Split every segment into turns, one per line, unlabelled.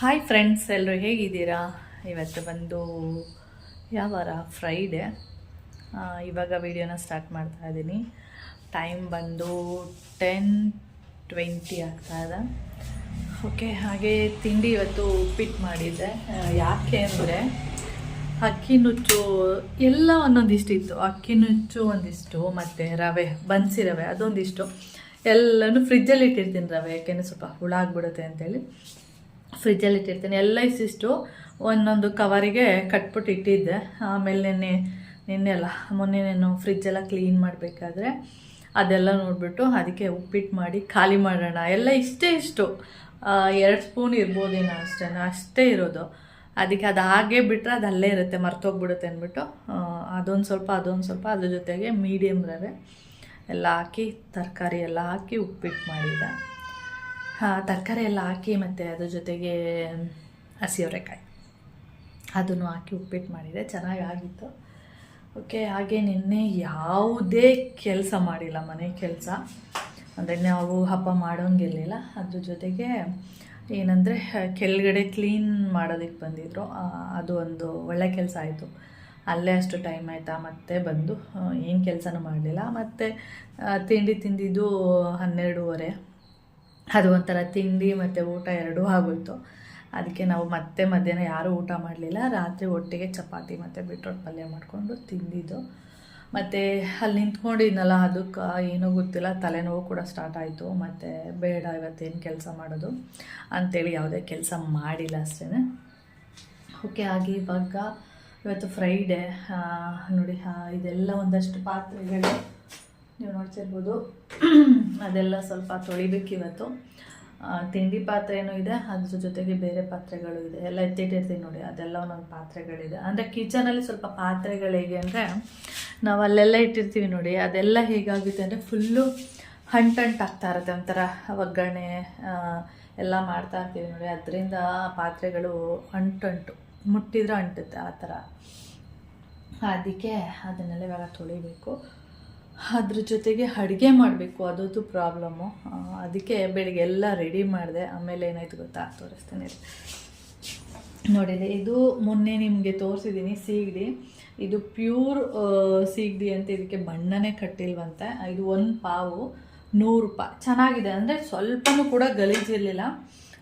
Hi friends ಎಲ್ಲರೂ ಹೇಗಿದ್ದೀರಾ? ಇವತ್ತು ಬಂದು ಯಾವಾರ ಫ್ರೈಡೆ ಇವಾಗ ವಿಡಿಯೋನ ಸ್ಟಾರ್ಟ್ ಮಾಡ್ತಾ ಇದ್ದೀನಿ. ಟೈಮ್ ಬಂದು ಟೆನ್ ಟ್ವೆಂಟಿ ಆಗ್ತಾ ಇದೆ. ಓಕೆ ಹಾಗೆ ತಿಂಡಿ ಇವತ್ತು ಉಪ್ಪಿಟ್ಟು ಮಾಡಿದ್ದೆ. ಯಾಕೆ ಅಂದರೆ ಅಕ್ಕಿ ನುಚ್ಚು ಎಲ್ಲ ಒಂದೊಂದಿಷ್ಟು ಇತ್ತು ಅಕ್ಕಿ ನುಚ್ಚು ಒಂದಿಷ್ಟು, ಮತ್ತು ರವೆ, ಬನ್ಸಿ ರವೆ ಅದೊಂದಿಷ್ಟು. ಎಲ್ಲನೂ ಫ್ರಿಜ್ಜಲ್ಲಿ ಇಟ್ಟಿರ್ತೀನಿ ರವೆ, ಯಾಕೆಂದರೆ ಸ್ವಲ್ಪ ಹುಳ ಆಗ್ಬಿಡುತ್ತೆ ಅಂತೇಳಿ. ಫ್ರಿಜ್ಜಲ್ಲಿ ಇಟ್ಟಿರ್ತೀನಿ ಎಲ್ಲ ಇಷ್ಟಿಷ್ಟು ಒಂದೊಂದು ಕವರಿಗೆ ಕಟ್ಬಿಟ್ಟು ಇಟ್ಟಿದ್ದೆ. ಆಮೇಲೆ ನಿನ್ನೆ ನಿನ್ನೆ ಅಲ್ಲ, ಮೊನ್ನೆ ನಾನು ಫ್ರಿಜ್ಜೆಲ್ಲ ಕ್ಲೀನ್ ಮಾಡಬೇಕಾದ್ರೆ ಅದೆಲ್ಲ ನೋಡಿಬಿಟ್ಟು ಅದಕ್ಕೆ ಉಪ್ಪಿಟ್ಟು ಮಾಡಿ, ಖಾಲಿ ಮಾಡೋಣ. ಎಲ್ಲ ಇಷ್ಟೇ ಇಷ್ಟು. ಎರಡು ಸ್ಪೂನ್ ಇರ್ಬೋದೇನೋ ಅಷ್ಟೇ ಅಷ್ಟೇ ಇರೋದು. ಅದಕ್ಕೆ ಅದು ಹಾಗೆ ಬಿಟ್ಟರೆ ಅದು ಅಲ್ಲೇ ಇರುತ್ತೆ, ಮರ್ತೋಗ್ಬಿಡುತ್ತೆ ಅಂದ್ಬಿಟ್ಟು. ಅದೊಂದು ಸ್ವಲ್ಪ ಅದೊಂದು ಸ್ವಲ್ಪ ಅದ್ರ ಜೊತೆಗೆ ಮೀಡಿಯಮ್ ರವೆ ಎಲ್ಲ ಹಾಕಿ, ತರಕಾರಿ ಎಲ್ಲ ಹಾಕಿ ಉಪ್ಪಿಟ್ಟು ಮಾಡಿದ್ದೆ. ತರಕಾರಿ ಎಲ್ಲ ಹಾಕಿ ಮತ್ತು ಅದ್ರ ಜೊತೆಗೆ ಹಸಿಯವರೆಕಾಯಿ ಅದನ್ನು ಹಾಕಿ ಉಪ್ಪಿಟ್ಟು ಮಾಡಿದೆ, ಚೆನ್ನಾಗಿ ಆಗಿತ್ತು. ಓಕೆ ಹಾಗೆ ನಿನ್ನೆ ಯಾವುದೇ ಕೆಲಸ ಮಾಡಿಲ್ಲ, ಮನೆ ಕೆಲಸ. ಅಂದರೆ ನಾವು ಹಬ್ಬ ಮಾಡೋಂಗಿರಲಿಲ್ಲ. ಅದ್ರ ಜೊತೆಗೆ ಏನಂದರೆ, ಕೆಳಗಡೆ ಕ್ಲೀನ್ ಮಾಡೋದಕ್ಕೆ ಬಂದಿದ್ರು. ಅದು ಒಂದು ಒಳ್ಳೆ ಕೆಲಸ ಆಯಿತು. ಅಲ್ಲೇ ಅಷ್ಟು ಟೈಮ್ ಆಯಿತಾ, ಮತ್ತೆ ಬಂದು ಏನು ಕೆಲಸನೂ ಮಾಡಲಿಲ್ಲ. ಮತ್ತು ತಿಂಡಿ ತಿಂದಿದ್ದು ಹನ್ನೆರಡೂವರೆ. ಅದು ಒಂಥರ ತಿಂಡಿ ಮತ್ತು ಊಟ ಎರಡೂ ಆಗೋಯ್ತು. ಅದಕ್ಕೆ ನಾವು ಮತ್ತೆ ಮಧ್ಯಾಹ್ನ ಯಾರೂ ಊಟ ಮಾಡಲಿಲ್ಲ. ರಾತ್ರಿ ಒಟ್ಟಿಗೆ ಚಪಾತಿ ಮತ್ತು ಬೀಟ್ರೋಟ್ ಪಲ್ಯ ಮಾಡಿಕೊಂಡು ತಿಂದಿದ್ದು. ಮತ್ತು ಅಲ್ಲಿ ನಿಂತ್ಕೊಂಡಿದ್ನಲ್ಲ, ಅದಕ್ಕೆ ಏನೂ ಗೊತ್ತಿಲ್ಲ. ತಲೆನೋವು ಕೂಡ ಸ್ಟಾರ್ಟ್ ಆಯಿತು. ಮತ್ತು ಬೇಡ, ಇವತ್ತೇನು ಕೆಲಸ ಮಾಡೋದು ಅಂಥೇಳಿ ಯಾವುದೇ ಕೆಲಸ ಮಾಡಿಲ್ಲ ಅಷ್ಟೇ ಓಕೆ ಆಗಿ ಇವಾಗ ಇವತ್ತು ಫ್ರೈಡೇ ನೋಡಿ ಇದೆಲ್ಲ ಒಂದಷ್ಟು ಪಾತ್ರೆಗಳು ನೀವು ನೋಡ್ತಿರ್ಬೋದು. ಅದೆಲ್ಲ ಸ್ವಲ್ಪ ತೊಳಿಬೇಕು ಇವತ್ತು ಪಾತ್ರೆ ತಿಂಡಿ ಪಾತ್ರೆನೂ ಇದೆ, ಅದ್ರ ಜೊತೆಗೆ ಬೇರೆ ಪಾತ್ರೆಗಳು ಇದೆ. ಎಲ್ಲ ಎತ್ತಿಟ್ಟಿರ್ತೀನಿ ನೋಡಿ, ಅದೆಲ್ಲ ಒಂದೊಂದು ಪಾತ್ರೆಗಳಿದೆ. ಅಂದರೆ ಕಿಚನಲ್ಲಿ ಸ್ವಲ್ಪ ಪಾತ್ರೆಗಳು ಹೇಗೆ ಅಂದರೆ, ನಾವು ಅಲ್ಲೆಲ್ಲ ಇಟ್ಟಿರ್ತೀವಿ ನೋಡಿ, ಅದೆಲ್ಲ ಹೇಗಾಗುತ್ತೆ ಅಂದರೆ ಫುಲ್ಲು ಹಂಟಂಟ್ ಆಗ್ತಾ ಇರುತ್ತೆ, ಒಂಥರ ಒಗ್ಗರಣೆ ಎಲ್ಲ ಮಾಡ್ತಾ ಇರ್ತೀವಿ ನೋಡಿ. ಅದರಿಂದ ಪಾತ್ರೆಗಳು ಅಂಟಂಟು ಮುಟ್ಟಿದ್ರೆ ಅಂಟುತ್ತೆ ಆ ಥರ. ಅದಕ್ಕೆ ಅದನ್ನೆಲ್ಲ ಇವಾಗ ತೊಳಿಬೇಕು. ಅದ್ರ ಜೊತೆಗೆ ಅಡುಗೆ ಮಾಡಬೇಕು, ಅದೊಂದು ಪ್ರಾಬ್ಲಮ್ಮು ಅದಕ್ಕೆ ಬೆಳಿಗ್ಗೆ ಎಲ್ಲ ರೆಡಿ ಮಾಡಿದೆ, ಆಮೇಲೆ ಏನಾಯ್ತು ಗೊತ್ತಾ? ತೋರಿಸ್ತೇನೆ. ನೋಡಿದೆ ಇದು ಮೊನ್ನೆ ನಿಮಗೆ ತೋರಿಸಿದ್ದೀನಿ ಸೀಗಡಿ. ಇದು ಪ್ಯೂರ್ ಸೀಗಡಿ ಅಂತ ಇದಕ್ಕೆ ಬಣ್ಣನೇ ಕಟ್ಟಿಲ್ವಂತೆ. ಇದು ಒಂದು ಪಾವು, ನೂರು ರೂಪಾಯಿ. ಚೆನ್ನಾಗಿದೆ. ಅಂದರೆ ಸ್ವಲ್ಪನೂ ಕೂಡ ಗಲೀಜಿರಲಿಲ್ಲ.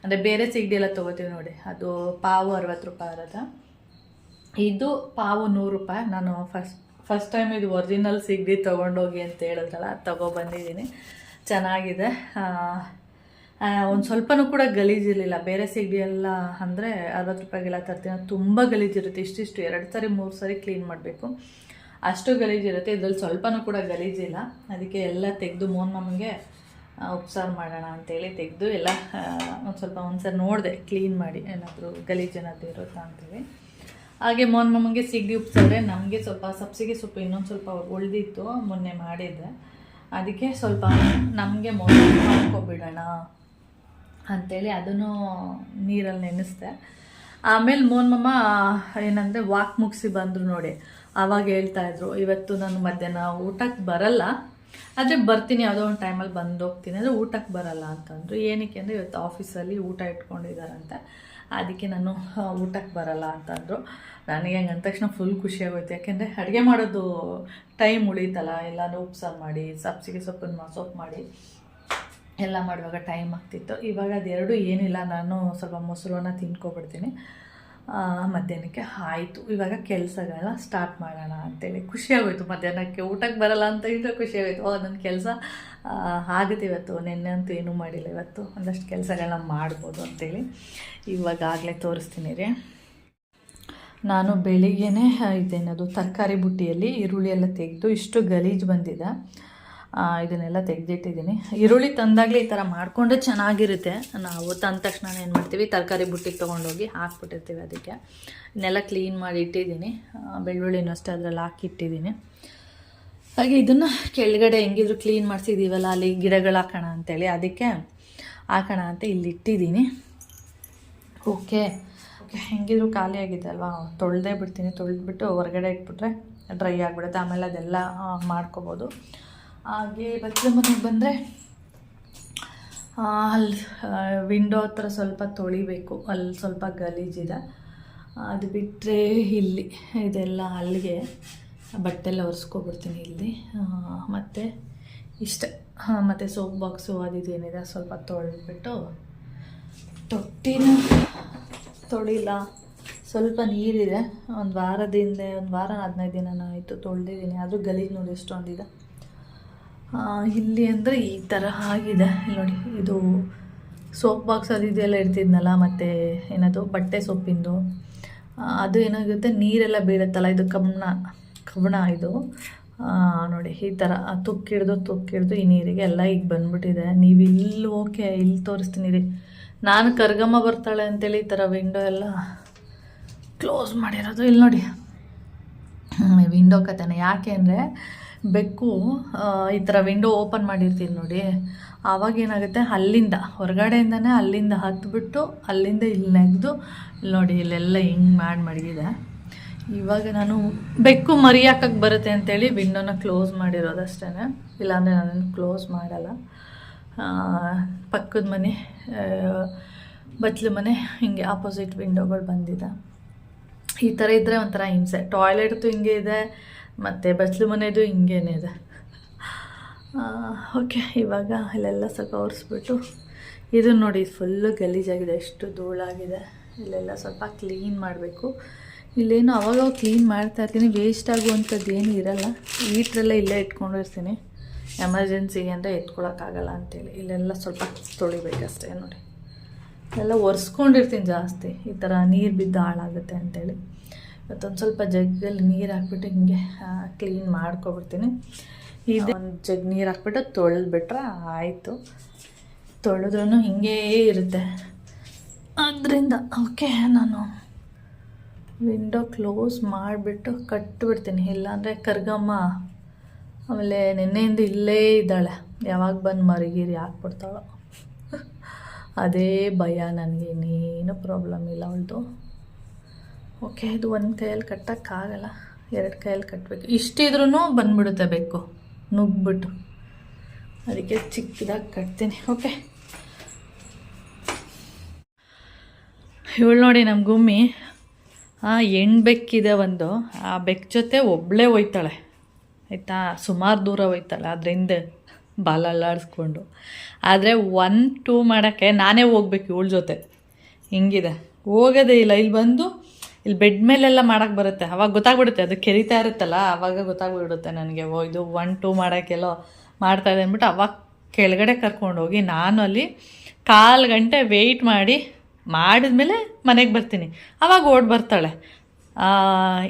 ಅಂದರೆ ಬೇರೆ ಸೀಗಡಿ ಎಲ್ಲ ತೊಗೋತೀವಿ ನೋಡಿ. ಅದು ಪಾವು ಅರವತ್ತು ರೂಪಾಯಿ ಇರುತ್ತೆ. ಇದು ಪಾವು ನೂರು ರೂಪಾಯಿ. ನಾನು ಫಸ್ಟ್ ಫಸ್ಟ್ ಟೈಮ್ ಇದು ಒರಿಜಿನಲ್ ಸಿಗಡಿ ತೊಗೊಂಡೋಗಿ ಅಂತ ಹೇಳಿದ್ರಲ್ಲ, ಅದು ತೊಗೊಬಂದಿದ್ದೀನಿ ಚೆನ್ನಾಗಿದೆ. ಒಂದು ಸ್ವಲ್ಪನೂ ಕೂಡ ಗಲೀಜಿರಲಿಲ್ಲ. ಬೇರೆ ಸಿಗಡಿ ಎಲ್ಲ ಅಂದರೆ ಅರವತ್ತು ರೂಪಾಯಿಗೆಲ್ಲ ತರ್ತೀನಿ. ತುಂಬ ಗಲೀಜಿರುತ್ತೆ. ಇಷ್ಟಿಷ್ಟು, ಎರಡು ಸಾರಿ, ಮೂರು ಸಾರಿ ಕ್ಲೀನ್ ಮಾಡಬೇಕು. ಅಷ್ಟು ಗಲೀಜಿರುತ್ತೆ. ಇದರಲ್ಲಿ ಸ್ವಲ್ಪನೂ ಕೂಡ ಗಲೀಜಿಲ್ಲ. ಅದಕ್ಕೆ ಎಲ್ಲ ತೆಗೆದು ಮೋನ್ ನಮಗೆ ಉಪ್ಸಾರು ಮಾಡೋಣ ಅಂತೇಳಿ ತೆಗೆದು ಎಲ್ಲ ಒಂದು ಸ್ವಲ್ಪ ಒಂದು ಸಾರಿ ನೋಡಿದೆ. ಕ್ಲೀನ್ ಮಾಡಿ ಏನಾದರೂ ಗಲೀಜು ಏನಾದರೂ ಇರುತ್ತಾ ಅಂತೇಳಿ. ಹಾಗೆ ಮೊನ್ನೆ ನಮಗೆ ಸಿಗಡಿ ಉಪ್ಸಿದ್ರೆ ನಮಗೆ ಸ್ವಲ್ಪ ಸಬ್ಸಿಗೆ ಸ್ವಲ್ಪ ಇನ್ನೊಂದು ಸ್ವಲ್ಪ ಉಳಿದಿತ್ತು, ಮೊನ್ನೆ ಮಾಡಿದ್ದೆ. ಅದಕ್ಕೆ ಸ್ವಲ್ಪ ನಮಗೆ ಮೊನ್ನೆ ಮಾಡ್ಕೊಬಿಡೋಣ ಅಂಥೇಳಿ ಅದನ್ನು ನೀರಲ್ಲಿ ನೆನೆಸ್ದೆ. ಆಮೇಲೆ ಮೋನ್ಮಮ್ಮ ಏನಂದರೆ ವಾಕ್ ಮುಗಿಸಿ ಬಂದರು ನೋಡಿ ಆವಾಗ ಹೇಳ್ತಾಯಿದ್ರು ಇವತ್ತು ನಾನು ಮಧ್ಯಾಹ್ನ ಊಟಕ್ಕೆ ಬರಲ್ಲ, ಆದರೆ ಬರ್ತೀನಿ, ಯಾವುದೋ ಒಂದು ಟೈಮಲ್ಲಿ ಬಂದು ಹೋಗ್ತೀನಿ ಅಂದರೆ ಊಟಕ್ಕೆ ಬರಲ್ಲ ಅಂತಂದರು. ಏನಕ್ಕೆ ಅಂದರೆ ಇವತ್ತು ಆಫೀಸಲ್ಲಿ ಊಟ ಇಟ್ಕೊಂಡಿದ್ದಾರಂತೆ. ಅದಕ್ಕೆ ನಾನು ಊಟಕ್ಕೆ ಬರಲ್ಲ ಅಂತಂದರು ನನಗೆ ಹಂಗೆ ಅಂದ ತಕ್ಷಣ ಫುಲ್ ಖುಷಿಯಾಗೋಯ್ತು ಯಾಕೆಂದರೆ ಅಡುಗೆ ಮಾಡೋದು ಟೈಮ್ ಉಳೀತಲ್ಲ ಎಲ್ಲನೂ ಉಪ್ಸಾರು ಮಾಡಿ, ಸಬ್ಸಿಗೆ ಸೊಪ್ಪನ್ನು ಸೊಪ್ಪು ಮಾಡಿ, ಎಲ್ಲ ಮಾಡುವಾಗ ಟೈಮ್ ಆಗ್ತಿತ್ತು. ಇವಾಗ ಅದೆರಡು ಏನಿಲ್ಲ, ನಾನು ಸ್ವಲ್ಪ ಮೊಸರನ್ನ ತಿನ್ಕೊಬಿಡ್ತೀನಿ. ಮಧ್ಯಾಹ್ನಕ್ಕೆ ಆಯಿತು. ಇವಾಗ ಕೆಲಸಗಳನ್ನ ಸ್ಟಾರ್ಟ್ ಮಾಡೋಣ ಅಂತೇಳಿ. ಖುಷಿಯಾಗೋಯ್ತು ಮಧ್ಯಾಹ್ನಕ್ಕೆ. ಊಟಕ್ಕೆ ಬರಲ್ಲ ಅಂತ ಇದ್ರೆ ಖುಷಿಯಾಗೋಯ್ತು. ಓ ನನ್ನ ಕೆಲಸ ಆಗುತ್ತೆ ಇವತ್ತು. ನಿನ್ನೆ ಅಂತೂ ಏನೂ ಮಾಡಿಲ್ಲ ಇವತ್ತು. ಒಂದಷ್ಟು ಕೆಲಸಗಳನ್ನ ಮಾಡ್ಬೋದು ಅಂತೇಳಿ ಇವಾಗ ಆಗಲೇ ತೋರಿಸ್ತೀನಿ ರೀ. ನಾನು ಬೆಳಿಗ್ಗೆನೇ ಇದೇನದು, ತರಕಾರಿ ಬುಟ್ಟಿಯಲ್ಲಿ ಈರುಳ್ಳಿ ಎಲ್ಲ ತೆಗೆದು ಇಷ್ಟು ಗಲೀಜು ಬಂದಿದೆ. ಇದನ್ನೆಲ್ಲ ತೆಗೆದಿಟ್ಟಿದ್ದೀನಿ. ಈರುಳ್ಳಿ ತಂದಾಗಲೇ ಈ ಥರ ಮಾಡಿಕೊಂಡ್ರೆ ಚೆನ್ನಾಗಿರುತ್ತೆ. ನಾವು ತಂದ ತಕ್ಷಣ ಏನು ಮಾಡ್ತೀವಿ, ತರಕಾರಿ ಬುಟ್ಟಿಗೆ ತೊಗೊಂಡೋಗಿ ಹಾಕ್ಬಿಟ್ಟಿರ್ತೀವಿ ಅದಕ್ಕೆ. ಇದನ್ನೆಲ್ಲ ಕ್ಲೀನ್ ಮಾಡಿ ಇಟ್ಟಿದ್ದೀನಿ. ಬೆಳ್ಳುಳ್ಳಿನೂ ಅಷ್ಟೇ ಅದರಲ್ಲಿ ಹಾಕಿಟ್ಟಿದ್ದೀನಿ ಹಾಗೆ ಇದನ್ನು ಕೆಳಗಡೆ ಹೆಂಗಿದ್ರು ಕ್ಲೀನ್ ಮಾಡಿಸಿದ್ದೀವಲ್ಲ ಅಲ್ಲಿ ಗಿಡಗಳು ಹಾಕೋಣ ಅಂತೇಳಿ ಅದಕ್ಕೆ ಹಾಕೋಣ ಅಂತ ಇಲ್ಲಿ ಇಟ್ಟಿದ್ದೀನಿ. ಓಕೆ. ಓಕೆ, ಹೆಂಗಿದ್ರು ಖಾಲಿ ಆಗಿದೆ ಅಲ್ವಾ? ತೊಳೆದೇ ಬಿಡ್ತೀನಿ. ತೊಳೆದ್ಬಿಟ್ಟು ಹೊರಗಡೆ ಇಟ್ಬಿಟ್ರೆ ಡ್ರೈ ಆಗಿಬಿಡುತ್ತೆ. ಆಮೇಲೆ ಅದೆಲ್ಲ ಮಾಡ್ಕೊಬೋದು. ಹಾಗೆ ಬಚ್ಚಲ ಮನೆಗೆ ಬಂದರೆ ಅಲ್ಲಿ ವಿಂಡೋ ಹತ್ರ ಸ್ವಲ್ಪ ತೊಳಿಬೇಕು. ಅಲ್ಲಿ ಸ್ವಲ್ಪ ಗಲೀಜಿದೆ ಅದು ಬಿಟ್ಟರೆ ಇಲ್ಲಿ, ಇದೆಲ್ಲ ಅಲ್ಲಿಗೆ. ಬಟ್ಟೆಲ್ಲ ಒರೆಸ್ಕೊಬಿಡ್ತೀನಿ ಇಲ್ಲಿ. ಮತ್ತು ಇಷ್ಟೆ. ಮತ್ತು ಸೋಪ್ ಬಾಕ್ಸು ಅದು ಏನಿದೆ ಸ್ವಲ್ಪ ತೊಳೆದ್ಬಿಟ್ಟು ತೊಟ್ಟಿನ ತೊಳಿಲ್ಲ. ಸ್ವಲ್ಪ ನೀರಿದೆ. ಒಂದು ವಾರದಿಂದ, ಒಂದು ವಾರ ಹದಿನೈದು ದಿನ ಆಯಿತು ತೊಳೆದಿದ್ದೀನಿ. ಆದರೂ ಗಲೀಜು ನೋಡಿ ಎಷ್ಟೊಂದಿದೆ. ಇಲ್ಲಿ ಅಂದರೆ ಈ ಥರ ಆಗಿದೆ. ನೋಡಿ, ಇದು ಸೋಪ್ ಬಾಕ್ಸ್ ಅದು ಇದೆಲ್ಲ ಇರ್ತಿದ್ನಲ್ಲ ಮತ್ತು ಏನದು, ಬಟ್ಟೆ ಸೊಪ್ಪಿಂದು. ಅದು ಏನಾಗುತ್ತೆ, ನೀರೆಲ್ಲ ಬೀಳುತ್ತಲ್ಲ, ಇದು ಕಬ್ಬಣ ಕಬ್ಬಣ ಇದು. ನೋಡಿ, ಈ ಥರ ತುಕ್ಕಿಡ್ದು ತುಕ್ಕಿಡ್ದು ಈ ನೀರಿಗೆ ಎಲ್ಲ ಈಗ ಬಂದ್ಬಿಟ್ಟಿದೆ. ನೀವು ಇಲ್ಲಿ ಓಕೆ ಇಲ್ಲಿ ತೋರಿಸ್ತೀನಿ ರೀ. ನಾನು ಕರ್ಗಮ್ಮ ಬರ್ತಾಳೆ ಅಂತೇಳಿ ಈ ಥರ ವಿಂಡೋ ಎಲ್ಲ ಕ್ಲೋಸ್ ಮಾಡಿರೋದು. ಇಲ್ಲಿ ನೋಡಿ ವಿಂಡೋ ಕತೆನ ಯಾಕೆ ಅಂದರೆ ಬೆಕ್ಕು ಈ ಥರ ವಿಂಡೋ ಓಪನ್ ಮಾಡಿರ್ತೀನಿ ನೋಡಿ. ಆವಾಗ ಏನಾಗುತ್ತೆ? ಅಲ್ಲಿಂದ, ಹೊರಗಡೆಯಿಂದನೇ ಅಲ್ಲಿಂದ ಹತ್ಬಿಟ್ಟು ಅಲ್ಲಿಂದ ಇಲ್ಲಿ ನೆಗೆದು ಇಲ್ಲಿ ನೋಡಿ ಇಲ್ಲೆಲ್ಲ ಹಿಂಗೆ ಮಾಡಿ ಮಡಗಿದೆ. ಇವಾಗ ನಾನು ಬೆಕ್ಕು ಮರಿ ಹಾಕಕ್ಕೆ ಬರುತ್ತೆ ಅಂತೇಳಿ ವಿಂಡೋನ ಕ್ಲೋಸ್ ಮಾಡಿರೋದಷ್ಟೇ ಇಲ್ಲಾಂದರೆ ನಾನು ಕ್ಲೋಸ್ ಮಾಡಲ್ಲ. ಪಕ್ಕದ ಮನೆ ಬಚ್ಚಲು ಮನೆ ಹಿಂಗೆ ಆಪೋಸಿಟ್ ವಿಂಡೋಗಳು ಬಂದಿದೆ. ಈ ಥರ ಇದ್ದರೆ ಒಂಥರ ಹಿಂಸೆ. ಟಾಯ್ಲೆಟ್ದು ಹಿಂಗೆ ಇದೆ. ಮತ್ತು ಬಚ್ಲು ಮನೆಯದು ಹಿಂಗೇನೆ ಇದೆ. ಓಕೆ ಇವಾಗ ಅಲ್ಲೆಲ್ಲ ಸ್ವಲ್ಪ ಒರೆಸ್ಬಿಟ್ಟು ಇದು ನೋಡಿ ಫುಲ್ಲು ಗಲೀಜಾಗಿದೆ, ಎಷ್ಟು ಧೂಳಾಗಿದೆ. ಇಲ್ಲೆಲ್ಲ ಸ್ವಲ್ಪ ಕ್ಲೀನ್ ಮಾಡಬೇಕು. ಇಲ್ಲೇನು ಅವಾಗ ಕ್ಲೀನ್ ಮಾಡ್ತಾ ಇರ್ತೀನಿ ವೇಸ್ಟ್ ಆಗುವಂಥದ್ದು ಏನು ಇರಲ್ಲ. ಈಟ್ರೆಲ್ಲ ಇಲ್ಲೇ ಇಟ್ಕೊಂಡಿರ್ತೀನಿ. ಎಮರ್ಜೆನ್ಸಿಗೆ ಅಂದರೆ ಎತ್ಕೊಳಕ್ಕಾಗಲ್ಲ ಅಂತೇಳಿ. ಇಲ್ಲೆಲ್ಲ ಸ್ವಲ್ಪ ತೊಳಿಬೇಕಷ್ಟೇ ನೋಡಿ. ಎಲ್ಲ ಒರೆಸ್ಕೊಂಡಿರ್ತೀನಿ ಜಾಸ್ತಿ. ಈ ಥರ ನೀರು ಬಿದ್ದು ಹಾಳಾಗುತ್ತೆ ಅಂತೇಳಿ. ಇವತ್ತೊಂದು ಸ್ವಲ್ಪ ಜಗ್ಗಲ್ಲಿ ನೀರು ಹಾಕ್ಬಿಟ್ಟು ಹಿಂಗೆ ಕ್ಲೀನ್ ಮಾಡ್ಕೊಬಿಡ್ತೀನಿ. ಇದು ಒಂದು ಜಗ್ ನೀರು ಹಾಕ್ಬಿಟ್ಟು ತೊಳೆದ್ಬಿಟ್ರೆ ಆಯಿತು. ತೊಳೆದ್ರೂ ಹಿಂಗೇ ಇರುತ್ತೆ. ಅದರಿಂದ, ಓಕೆ, ನಾನು ವಿಂಡೋ ಕ್ಲೋಸ್ ಮಾಡಿಬಿಟ್ಟು ಕಟ್ಟಿಬಿಡ್ತೀನಿ ಇಲ್ಲಾಂದರೆ ಕರ್ಗಮ್ಮ, ಆಮೇಲೆ ನಿನ್ನೆಯಿಂದ ಇಲ್ಲೇ ಇದ್ದಾಳೆ. ಯಾವಾಗ ಬಂದು ಮರಿಗಿರಿ ಹಾಕ್ಬಿಡ್ತಾಳೋ. ಅದೇ ಭಯ ನನಗೆ, ಇನ್ನೇನು ಪ್ರಾಬ್ಲಮ್ ಇಲ್ಲ ಅವಳದು. ಓಕೆ, ಇದು ಒಂದು ಕೈಯಲ್ಲಿ ಕಟ್ಟೋಕ್ಕಾಗಲ್ಲ ಎರಡು ಕೈಯಲ್ಲಿ ಕಟ್ಟಬೇಕು ಇಷ್ಟಿದ್ರೂ ಬಂದ್ಬಿಡುತ್ತೆ ಬೇಕು ನುಗ್ಬಿಟ್ಟು ಅದಕ್ಕೆ ಚಿಕ್ಕದಾಗಿ ಕಟ್ತೀನಿ. ಓಕೆ? ಇವಳು ನೋಡಿ ನಮ್ಮ ಗುಮ್ಮಿ. ಆ ಹೆಣ್ಣು ಬೆಕ್ಕಿದೆ ಒಂದು. ಆ ಬೆಕ್ಕ ಜೊತೆ ಒಬ್ಬಳೇ ಹೋಯ್ತಾಳೆ. ಆಯಿತಾ? ಸುಮಾರು ದೂರ ಹೋಯ್ತಾಳೆ. ಅದರಿಂದ ಬಾಲಲ್ಲಾಡಿಸ್ಕೊಂಡು ಆದರೆ ಒನ್ ಟೂ ಮಾಡೋಕ್ಕೆ ನಾನೇ ಹೋಗ್ಬೇಕು ಇವಳ ಜೊತೆ. ಹಿಂಗಿದೆ. ಹೋಗೋದೇ ಇಲ್ಲ. ಇಲ್ಲಿ ಬಂದು ಇಲ್ಲಿ ಬೆಡ್ ಮೇಲೆಲ್ಲ ಮಾಡೋಕ್ಕೆ ಬರುತ್ತೆ. ಅವಾಗ ಗೊತ್ತಾಗ್ಬಿಡುತ್ತೆ. ಅದು ಕೆರಿತಾ ಇರುತ್ತಲ್ಲ, ಅವಾಗ ಗೊತ್ತಾಗ್ಬಿಡುತ್ತೆ ನನಗೆ, ಓ, ಇದು ಒನ್ ಟೂ ಮಾಡೋಕ್ಕೆಲ್ಲೋ ಮಾಡ್ತಾ ಇದೆ ಅಂದ್ಬಿಟ್ಟು ಅವಾಗ ಕೆಳಗಡೆ ಕರ್ಕೊಂಡೋಗಿ ನಾನು ಅಲ್ಲಿ ಕಾಲು ಗಂಟೆ ವೆಯ್ಟ್ ಮಾಡಿ ಮಾಡಿದ್ಮೇಲೆ ಮನೆಗೆ ಬರ್ತೀನಿ. ಅವಾಗ ಓಡ್ ಬರ್ತಾಳೆ.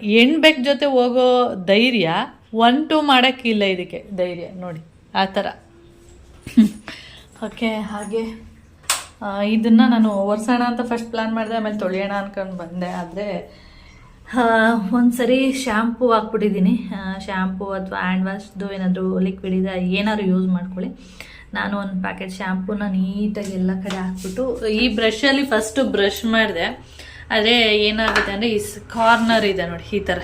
ಹೆಣ್ಣು ಬೆಕ್ ಜೊತೆ ಹೋಗೋ ಧೈರ್ಯ ಒನ್ ಟೂ ಮಾಡೋಕ್ಕಿಲ್ಲ ಇದಕ್ಕೆ. ಧೈರ್ಯ, ನೋಡಿ, ಆ ಥರ. ಓಕೆ ಹಾಗೆ. ಇದನ್ನು ನಾನು ಒರೆಸೋಣ ಅಂತ ಫಸ್ಟ್ ಪ್ಲ್ಯಾನ್ ಮಾಡಿದೆ, ಆಮೇಲೆ ತೊಳೆಯೋಣ ಅನ್ಕೊಂಡು ಬಂದೆ. ಆದರೆ ಒಂದು ಸರಿ ಶ್ಯಾಂಪು ಹಾಕ್ಬಿಟ್ಟಿದ್ದೀನಿ. ಶ್ಯಾಂಪು ಅಥವಾ ಹ್ಯಾಂಡ್ ವಾಶ್ದು ಏನಾದರೂ ಲಿಕ್ವಿಡ್ ಇದೆ ಏನಾದ್ರು ಯೂಸ್ ಮಾಡ್ಕೊಳ್ಳಿ. ನಾನು ಒಂದು ಪ್ಯಾಕೆಟ್ ಶ್ಯಾಂಪೂನ ನೀಟಾಗಿ ಎಲ್ಲ ಕಡೆ ಹಾಕ್ಬಿಟ್ಟು, ಈ ಬ್ರಷಲ್ಲಿ ಫಸ್ಟು ಬ್ರಷ್ ಮಾಡಿದೆ. ಆದರೆ ಏನಾಗುತ್ತೆ ಅಂದರೆ, ಈ ಕಾರ್ನರ್ ಇದೆ ನೋಡಿ, ಈ ಥರ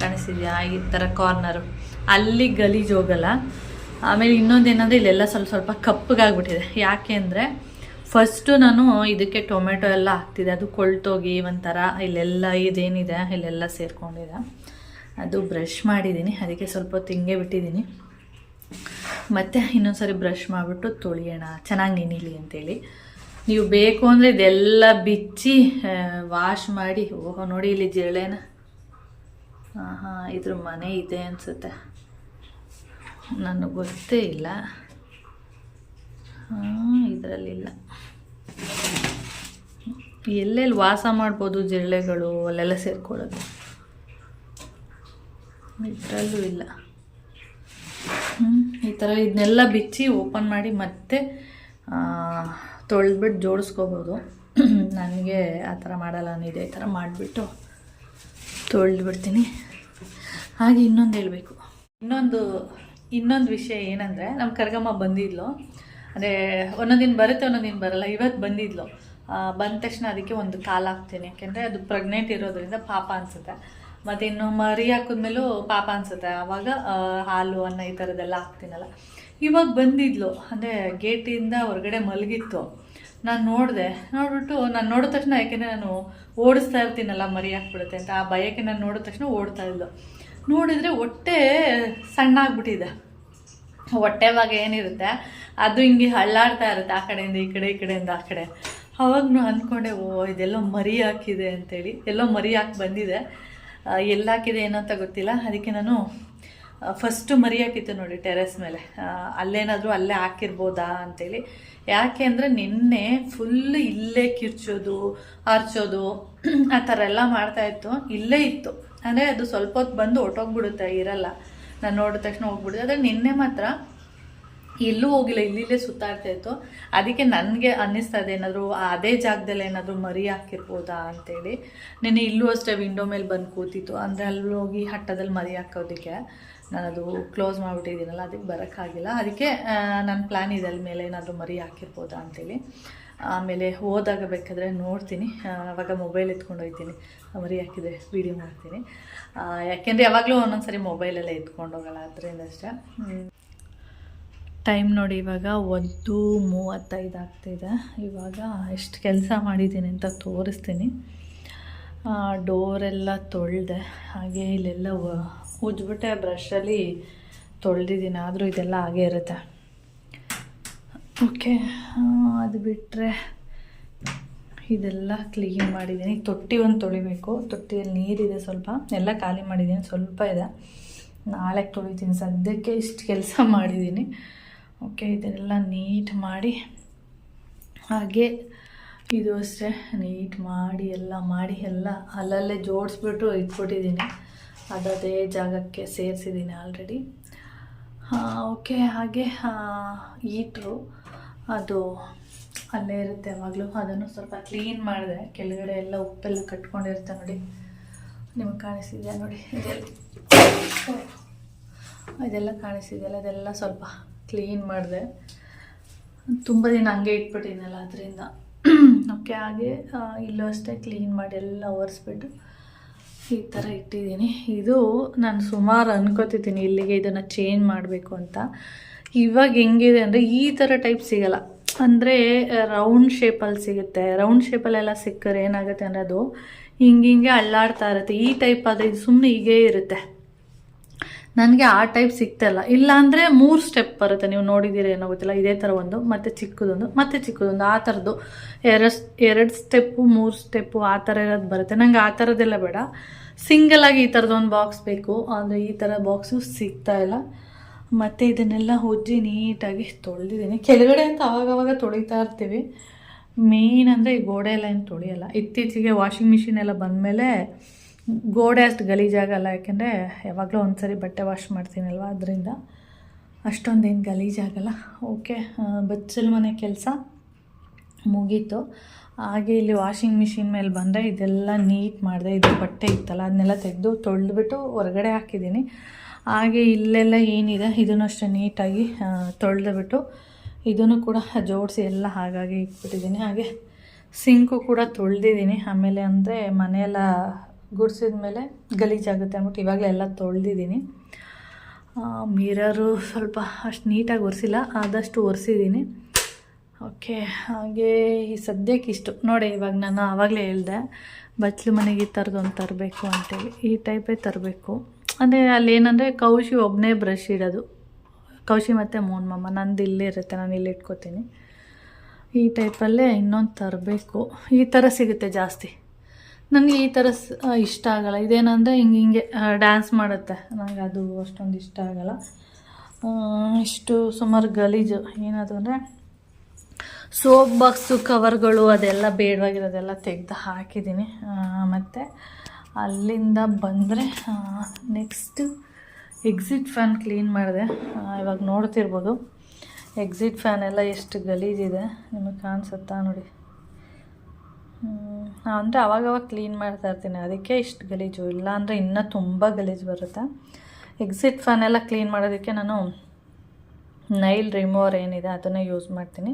ಕಾಣಿಸ್ತಿದೆಯಾ? ಈ ಥರ ಕಾರ್ನರು ಅಲ್ಲಿ ಗಲೀಜು ಹೋಗಲ್ಲ. ಆಮೇಲೆ ಇನ್ನೊಂದೇನಂದರೆ ಇಲ್ಲೆಲ್ಲ ಸ್ವಲ್ಪ ಸ್ವಲ್ಪ ಕಪ್ಪಗಾಗ್ಬಿಟ್ಟಿದೆ ಯಾಕೆ ಅಂದರೆ ಫಸ್ಟು ನಾನು ಇದಕ್ಕೆ ಟೊಮೆಟೊ ಎಲ್ಲ ಹಾಕ್ತಿದ್ದೆ. ಅದು ಕೊಳ್ತೋಗಿ ಒಂಥರ ಇಲ್ಲೆಲ್ಲ ಇದೇನಿದೆ, ಇಲ್ಲೆಲ್ಲ ಸೇರ್ಕೊಂಡಿದೆ. ಅದು ಬ್ರಷ್ ಮಾಡಿದ್ದೀನಿ. ಅದಕ್ಕೆ ಸ್ವಲ್ಪ ತಿಂಗೆ ಬಿಟ್ಟಿದ್ದೀನಿ. ಮತ್ತು ಇನ್ನೊಂದ್ಸರಿ ಬ್ರಷ್ ಮಾಡಿಬಿಟ್ಟು ತೊಳಿಯೋಣ. ಚೆನ್ನಾಗಿ ನೆನೀಲಿ ಅಂತೇಳಿ. ನೀವು ಬೇಕು ಅಂದರೆ ಇದೆಲ್ಲ ಬಿಚ್ಚಿ ವಾಶ್ ಮಾಡಿ. ಓಹೋ, ನೋಡಿ ಇಲ್ಲಿ ಜಿರಳೆನ ಹಾಂ ಹಾಂ ಇದ್ರ ಮನೆ ಇದೆ ಅನಿಸುತ್ತೆ. ನನಗೆ ಗೊತ್ತೇ ಇಲ್ಲ. ಇದರಲ್ಲಿಲ್ಲ. ಎಲ್ಲೆಲ್ಲಿ ವಾಸ ಮಾಡ್ಬೋದು ಜಿರಳೆಗಳು, ಅಲ್ಲೆಲ್ಲ ಸೇರ್ಕೊಳ್ಳೋದು? ಇದರಲ್ಲೂ ಇಲ್ಲ. ಈ ಥರ ಇದನ್ನೆಲ್ಲ ಬಿಚ್ಚಿ ಓಪನ್ ಮಾಡಿ ಮತ್ತೆ ತೊಳೆದ್ಬಿಟ್ಟು ಜೋಡಿಸ್ಕೋಬೋದು. ನನಗೆ ಆ ಥರ ಮಾಡಲ್ಲ, ನಾನು ಇದೇ ಥರ ಮಾಡಿಬಿಟ್ಟು ತೊಳೆದ್ಬಿಡ್ತೀನಿ. ಹಾಗೆ ಇನ್ನೊಂದು ಹೇಳಬೇಕು. ಇನ್ನೊಂದು ಇನ್ನೊಂದು ವಿಷಯ ಏನಂದರೆ ನಮ್ಮ ಕರ್ಗಮ್ಮ ಬಂದಿದ್ಲು. ಅದೇ ಒಂದೊಂದು ದಿನ ಬರುತ್ತೆ ಒಂದೊಂದು ಬರಲ್ಲ. ಇವತ್ತು ಬಂದಿದ್ಲು. ಬಂದ ತಕ್ಷಣ ಅದಕ್ಕೆ ಒಂದು ಕಾಲು ಹಾಕ್ತೀನಿ. ಯಾಕೆಂದರೆ ಅದು ಪ್ರೆಗ್ನೆಂಟ್ ಇರೋದ್ರಿಂದ ಪಾಪ ಅನಿಸುತ್ತೆ. ಮತ್ತು ಇನ್ನು ಮರಿ ಹಾಕಿದ್ಮೇಲೂ ಪಾಪ ಅನಿಸುತ್ತೆ. ಆವಾಗ ಹಾಲು, ಅನ್ನ ಈ ಥರದ್ದೆಲ್ಲ ಹಾಕ್ತೀನಲ್ಲ. ಇವಾಗ ಬಂದಿದ್ಲು. ಅಂದರೆ ಗೇಟಿಂದ ಹೊರಗಡೆ ಮಲಗಿತ್ತು. ನಾನು ನೋಡಿದೆ. ನೋಡ್ಬಿಟ್ಟು ನಾನು ನೋಡಿದ ತಕ್ಷಣ ಯಾಕೆಂದರೆ ನಾನು ಓಡಿಸ್ತಾ ಇರ್ತೀನಲ್ಲ, ಮರಿ ಹಾಕ್ಬಿಡುತ್ತೆ ಅಂತ. ಆ ಭಯಕ್ಕೆ ನಾನು ನೋಡಿದ ತಕ್ಷಣ ಓಡ್ತಾ ಇದ್ಲು. ನೋಡಿದರೆ ಹೊಟ್ಟೆ ಸಣ್ಣ ಆಗ್ಬಿಟ್ಟಿದೆ ಹೊಟ್ಟೆ ಭಾಗ ಏನಿರುತ್ತೆ, ಅದು ಹಿಂಗೆ ಹಳ್ಳಾಡ್ತಾ ಇರುತ್ತೆ, ಆ ಕಡೆಯಿಂದ ಈ ಕಡೆ, ಈ ಕಡೆಯಿಂದ ಆ ಕಡೆ. ಅವಾಗ ಅಂದ್ಕೊಂಡೆ, ಓ, ಇದೆಲ್ಲೋ ಮರಿ ಹಾಕಿದೆ ಅಂತೇಳಿ. ಎಲ್ಲೋ ಮರಿ ಹಾಕಿ ಬಂದಿದೆ. ಎಲ್ಲಾಕಿದೆ ಏನೋ ಅಂತ ಗೊತ್ತಿಲ್ಲ. ಅದಕ್ಕೆ ನಾನು ಫಸ್ಟು ಮರಿ ಹಾಕಿತ್ತು ನೋಡಿ ಟೆರೆಸ್ ಮೇಲೆ. ಅಲ್ಲೇನಾದರೂ ಅಲ್ಲೇ ಹಾಕಿರ್ಬೋದಾ ಅಂತೇಳಿ. ಯಾಕೆ ಅಂದರೆ ನಿನ್ನೆ ಫುಲ್ ಇಲ್ಲೇ ಕಿರ್ಚೋದು ಹರ್ಚೋದು ಆ ಥರ ಎಲ್ಲ ಮಾಡ್ತಾಯಿತ್ತು ಇಲ್ಲೇ ಇತ್ತು. ಅಂದರೆ ಅದು ಸ್ವಲ್ಪ ಹೊತ್ತು ಬಂದು ಹೊಟ್ಟೋಗ್ಬಿಡುತ್ತೆ ಇರಲ್ಲ. ನಾನು ನೋಡಿದ ತಕ್ಷಣ ಹೋಗ್ಬಿಡಿದೆ ಆದರೆ ನಿನ್ನೆ ಮಾತ್ರ ಎಲ್ಲೂ ಹೋಗಿಲ್ಲ, ಇಲ್ಲಿಲ್ಲೇ ಸುತ್ತಾಡ್ತಾ ಇತ್ತು. ಅದಕ್ಕೆ ನನಗೆ ಅನ್ನಿಸ್ತಾ ಇದೆ, ಏನಾದರೂ ಅದೇ ಜಾಗದಲ್ಲಿ ಏನಾದರೂ ಮರಿ ಹಾಕಿರ್ಬೋದಾ ಅಂತೇಳಿ. ನೆನೆ ಇಲ್ಲೂ ಅಷ್ಟೇ ವಿಂಡೋ ಮೇಲೆ ಬಂದು ಕೂತಿತ್ತು. ಅಂದರೆ ಅಲ್ಲಿ ಹೋಗಿ ಹಟ್ಟದಲ್ಲಿ ಮರಿ ಹಾಕೋದಕ್ಕೆ ನಾನು ಅದು ಕ್ಲೋಸ್ ಮಾಡಿಬಿಟ್ಟಿದ್ದೀನಲ್ಲ, ಅದಕ್ಕೆ ಬರೋಕ್ಕಾಗಿಲ್ಲ. ಅದಕ್ಕೆ ನನ್ನ ಪ್ಲ್ಯಾನ್ ಇದೆ ಅಲ್ಲಿ ಮೇಲೆ ಏನಾದರೂ ಮರಿ ಹಾಕಿರ್ಬೋದಾ ಅಂತೇಳಿ. ಆಮೇಲೆ ಹೋದಾಗ ಬೇಕಾದರೆ ನೋಡ್ತೀನಿ. ಆವಾಗ ಮೊಬೈಲ್ ಎತ್ಕೊಂಡು ಹೋಗ್ತೀನಿ. ಮರಿ ಹಾಕಿದೆ ವೀಡಿಯೋ ಮಾಡ್ತೀನಿ. ಯಾಕೆಂದರೆ ಯಾವಾಗಲೂ ಒಂದೊಂದ್ಸರಿ ಮೊಬೈಲೆಲ್ಲ ಎತ್ಕೊಂಡು ಹೋಗಲ್ಲ, ಅದರಿಂದ ಅಷ್ಟೇ. ಟೈಮ್ ನೋಡಿ ಇವಾಗ ಒಂದು ಮೂವತ್ತೈದು ಆಗ್ತಿದೆ. ಇವಾಗ ಎಷ್ಟು ಕೆಲಸ ಮಾಡಿದ್ದೀನಿ ಅಂತ ತೋರಿಸ್ತೀನಿ. ಡೋರೆಲ್ಲ ತೊಳೆದೆ. ಹಾಗೆ ಇಲ್ಲೆಲ್ಲ ಉಜ್ಬಿಟ್ಟೆ ಬ್ರಷಲ್ಲಿ ತೊಳೆದಿದ್ದೀನಿ. ಆದರೂ ಇದೆಲ್ಲ ಹಾಗೇ ಇರುತ್ತೆ. ಓಕೆ ಅದು ಬಿಟ್ಟರೆ ಇದೆಲ್ಲ ಕ್ಲೀನ್ ಮಾಡಿದ್ದೀನಿ. ತೊಟ್ಟಿ ಒಂದು ತೊಳಿಬೇಕು. ತೊಟ್ಟಿಯಲ್ಲಿ ನೀರಿದೆ ಸ್ವಲ್ಪ. ಎಲ್ಲ ಖಾಲಿ ಮಾಡಿದ್ದೀನಿ. ಸ್ವಲ್ಪ ಇದೆ. ನಾಳೆ ತೊಳಿತೀನಿ. ಸದ್ಯಕ್ಕೆ ಇಷ್ಟು ಕೆಲಸ ಮಾಡಿದ್ದೀನಿ. ಓಕೆ ಇದೆಲ್ಲ ನೀಟ್ ಮಾಡಿ. ಹಾಗೆ ಇದು ಅಷ್ಟೇ. ನೀಟ್ ಮಾಡಿ, ಎಲ್ಲ ಮಾಡಿ, ಎಲ್ಲ ಅಲ್ಲಲ್ಲೇ ಜೋಡಿಸ್ಬಿಟ್ಟು ಇಟ್ಬಿಟ್ಟಿದ್ದೀನಿ. ಅದೇ ಜಾಗಕ್ಕೆ ಸೇರಿಸಿದ್ದೀನಿ ಆಲ್ರೆಡಿ ಓಕೆ ಹಾಗೆ ಈಟ್ರು ಅದು ಅಲ್ಲೇ ಇರುತ್ತೆ ಯಾವಾಗಲೂ. ಅದನ್ನು ಸ್ವಲ್ಪ ಕ್ಲೀನ್ ಮಾಡಿದೆ. ಕೆಳಗಡೆ ಎಲ್ಲ ಉಪ್ಪೆಲ್ಲ ಕಟ್ಕೊಂಡಿರುತ್ತೆ ನೋಡಿ. ನಿಮಗೆ ಕಾಣಿಸಿದೆಯಾ ನೋಡಿ? ಇದೆಲ್ಲ ಇದೆಲ್ಲ ಕಾಣಿಸಿದೆಯಲ್ಲ? ಅದೆಲ್ಲ ಸ್ವಲ್ಪ ಕ್ಲೀನ್ ಮಾಡಿದೆ. ತುಂಬ ದಿನ ಹಂಗೆ ಇಟ್ಬಿಟ್ಟಿದ್ನಲ್ಲ ಅದರಿಂದ. ಓಕೆ ಹಾಗೆ ಇಲ್ಲೂ ಅಷ್ಟೇ ಕ್ಲೀನ್ ಮಾಡಿ ಎಲ್ಲ ಒರೆಸ್ಬಿಟ್ಟು ಈ ಥರ ಇಟ್ಟಿದ್ದೀನಿ. ಇದು ನಾನು ಸುಮಾರು ಅನ್ಕೋತಿದ್ದೀನಿ ಇಲ್ಲಿಗೆ ಇದನ್ನು ಚೇಂಜ್ ಮಾಡಬೇಕು ಅಂತ. ಇವಾಗ ಹೆಂಗಿದೆ ಅಂದರೆ ಈ ಥರ ಟೈಪ್ ಸಿಗಲ್ಲ. ಅಂದರೆ ರೌಂಡ್ ಶೇಪಲ್ಲಿ ಸಿಗುತ್ತೆ. ರೌಂಡ್ ಶೇಪಲ್ಲೆಲ್ಲ ಸಿಕ್ಕರೆ ಏನಾಗುತ್ತೆ ಅಂದರೆ ಅದು ಹಿಂಗೆ ಹಿಂಗೆ ಅಳ್ಳಾಡ್ತಾ ಇರುತ್ತೆ. ಈ ಟೈಪ್ ಆದರೆ ಇದು ಸುಮ್ಮನೆ ಹೀಗೇ ಇರುತ್ತೆ. ನನಗೆ ಆ ಟೈಪ್ ಸಿಗ್ತಾಯಿಲ್ಲ ಇಲ್ಲ. ಇಲ್ಲಾಂದರೆ ಮೂರು ಸ್ಟೆಪ್ ಬರುತ್ತೆ. ನೀವು ನೋಡಿದ್ದೀರ ಏನೋ ಗೊತ್ತಿಲ್ಲ. ಇದೇ ಥರ ಒಂದು, ಮತ್ತು ಚಿಕ್ಕದೊಂದು ಮತ್ತು ಚಿಕ್ಕದೊಂದು. ಆ ಥರದ್ದು ಎರಡು ಎರಡು ಸ್ಟೆಪ್ಪು ಮೂರು ಸ್ಟೆಪ್ಪು ಆ ಥರ ಇರೋದು ಬರುತ್ತೆ. ನನಗೆ ಆ ಥರದ್ದೆಲ್ಲ ಬೇಡ. ಸಿಂಗಲಾಗಿ ಈ ಥರದ್ದೊಂದು ಬಾಕ್ಸ್ ಬೇಕು. ಅಂದರೆ ಈ ಥರ ಬಾಕ್ಸು ಸಿಗ್ತಾ ಇಲ್ಲ. ಮತ್ತು ಇದನ್ನೆಲ್ಲ ಉಜ್ಜಿ ನೀಟಾಗಿ ತೊಳೆದಿದ್ದೀನಿ. ಕೆಳಗಡೆ ಅಂತ ಅವಾಗವಾಗ ತೊಳಿತಾ ಇರ್ತೀವಿ. ಮೇಯ್ನ್ ಅಂದರೆ ಈ ಗೋಡೆ ಎಲ್ಲ ಏನು ತೊಳೆಯಲ್ಲ. ಇತ್ತೀಚೆಗೆ ವಾಷಿಂಗ್ ಮಿಷಿನ್ ಎಲ್ಲ ಬಂದಮೇಲೆ ಗೋಡೆ ಅಷ್ಟು ಗಲೀಜಾಗಲ್ಲ ಯಾಕೆಂದರೆ ಯಾವಾಗಲೂ ಒಂದು ಸರಿ ಬಟ್ಟೆ ವಾಶ್ ಮಾಡ್ತೀನಲ್ವ? ಅದರಿಂದ ಅಷ್ಟೊಂದೇನು ಗಲೀಜಾಗಲ್ಲ ಓಕೆ ಬಚ್ಚಲ್ ಮನೆ ಕೆಲಸ ಮುಗೀತು. ಹಾಗೆ ಇಲ್ಲಿ ವಾಷಿಂಗ್ ಮಿಷಿನ್ ಮೇಲೆ ಬಂದರೆ ಇದೆಲ್ಲ ನೀಟ್ ಮಾಡಿದೆ. ಇದು ಬಟ್ಟೆ ಇತ್ತಲ್ಲ, ಅದನ್ನೆಲ್ಲ ತೆಗೆದು ತೊಳೆದ್ಬಿಟ್ಟು ಹೊರಗಡೆ ಹಾಕಿದ್ದೀನಿ. ಹಾಗೆ ಇಲ್ಲೆಲ್ಲ ಏನಿದೆ, ಇದನ್ನು ಅಷ್ಟೇ ನೀಟಾಗಿ ತೊಳೆದ್ಬಿಟ್ಟು ಇದನ್ನು ಕೂಡ ಜೋಡಿಸಿ ಎಲ್ಲ ಹಾಗಾಗಿ ಇಟ್ಬಿಟ್ಟಿದ್ದೀನಿ. ಹಾಗೆ ಸಿಂಕು ಕೂಡ ತೊಳೆದಿದ್ದೀನಿ. ಆಮೇಲೆ ಅಂದರೆ ಮನೆಯೆಲ್ಲ ಗುಡಿಸಿದ ಮೇಲೆ ಗಲೀಜಾಗುತ್ತೆ ಅಂದ್ಬಿಟ್ಟು ಇವಾಗಲೇ ಎಲ್ಲ ತೊಳೆದಿದ್ದೀನಿ. ಮಿರರು ಸ್ವಲ್ಪ ಅಷ್ಟು ನೀಟಾಗಿ ಒರೆಸಿಲ್ಲ, ಆದಷ್ಟು ಒರೆಸಿದ್ದೀನಿ. ಓಕೆ, ಹಾಗೆ ಈ ಸದ್ಯಕ್ಕೆ ಇಷ್ಟು. ನೋಡಿ, ಇವಾಗ ನಾನು ಆವಾಗಲೇ ಹೇಳ್ದೆ, ಬಚ್ಚಲು ಮನೆಗೆ ಈ ಥರದ್ದು ತರಬೇಕು ಅಂತೇಳಿ. ಈ ಟೈಪೇ ತರಬೇಕು. ಅಂದರೆ ಅಲ್ಲಿ ಏನಂದರೆ ಕೌಶಿ ಒಬ್ಬನೇ ಬ್ರಷ್ ಇಡೋದು. ಕೌಶಿ ಮತ್ತು ಮೋನ್ ಮಾಮ. ನಂದು ಇಲ್ಲೇ ಇರುತ್ತೆ, ನಾನು ಇಲ್ಲಿ ಇಟ್ಕೋತೀನಿ. ಈ ಟೈಪಲ್ಲೇ ಇನ್ನೊಂದು ತರಬೇಕು. ಈ ಥರ ಸಿಗುತ್ತೆ ಜಾಸ್ತಿ. ನನಗೆ ಈ ಥರ ಇಷ್ಟ ಆಗಲ್ಲ. ಇದೇನಂದರೆ ಹಿಂಗೆ ಹಿಂಗೆ ಡ್ಯಾನ್ಸ್ ಮಾಡುತ್ತೆ. ನನಗೆ ಅದು ಅಷ್ಟೊಂದು ಇಷ್ಟ ಆಗಲ್ಲ. ಇಷ್ಟು ಸುಮಾರು ಗಲೀಜು. ಏನದು ಅಂದರೆ ಸೋಪ್ ಬಾಕ್ಸು ಕವರ್ಗಳು ಅದೆಲ್ಲ ಬೇಡವಾಗಿರೋದೆಲ್ಲ ತೆಗೆದು ಹಾಕಿದ್ದೀನಿ ಮತ್ತು ಅಲ್ಲಿಂದ ಬಂದರೆ ನೆಕ್ಸ್ಟು ಎಕ್ಸಿಟ್ ಫ್ಯಾನ್ ಕ್ಲೀನ್ ಮಾಡಿದೆ. ಇವಾಗ ನೋಡ್ತಿರ್ಬೋದು. ಎಕ್ಸಿಟ್ ಫ್ಯಾನ್ ಎಲ್ಲ ಎಷ್ಟು ಗಲೀಜಿದೆ. ನಿಮಗೆ ಕಾಣಿಸುತ್ತಾ ನೋಡಿ. ಅಂದರೆ ಅವಾಗವಾಗ ಕ್ಲೀನ್ ಮಾಡ್ತಾ ಇರ್ತೀನಿ. ಅದಕ್ಕೆ ಇಷ್ಟು ಗಲೀಜು. ಇಲ್ಲ ಅಂದರೆ ಇನ್ನೂ ತುಂಬ ಗಲೀಜು ಬರುತ್ತೆ. ಎಕ್ಸಿಟ್ ಫ್ಯಾನ್ ಎಲ್ಲ ಕ್ಲೀನ್ ಮಾಡೋದಕ್ಕೆ ನಾನು ನೈಲ್ ರಿಮೂವರ್ ಏನಿದೆ ಅದನ್ನು ಯೂಸ್ ಮಾಡ್ತೀನಿ.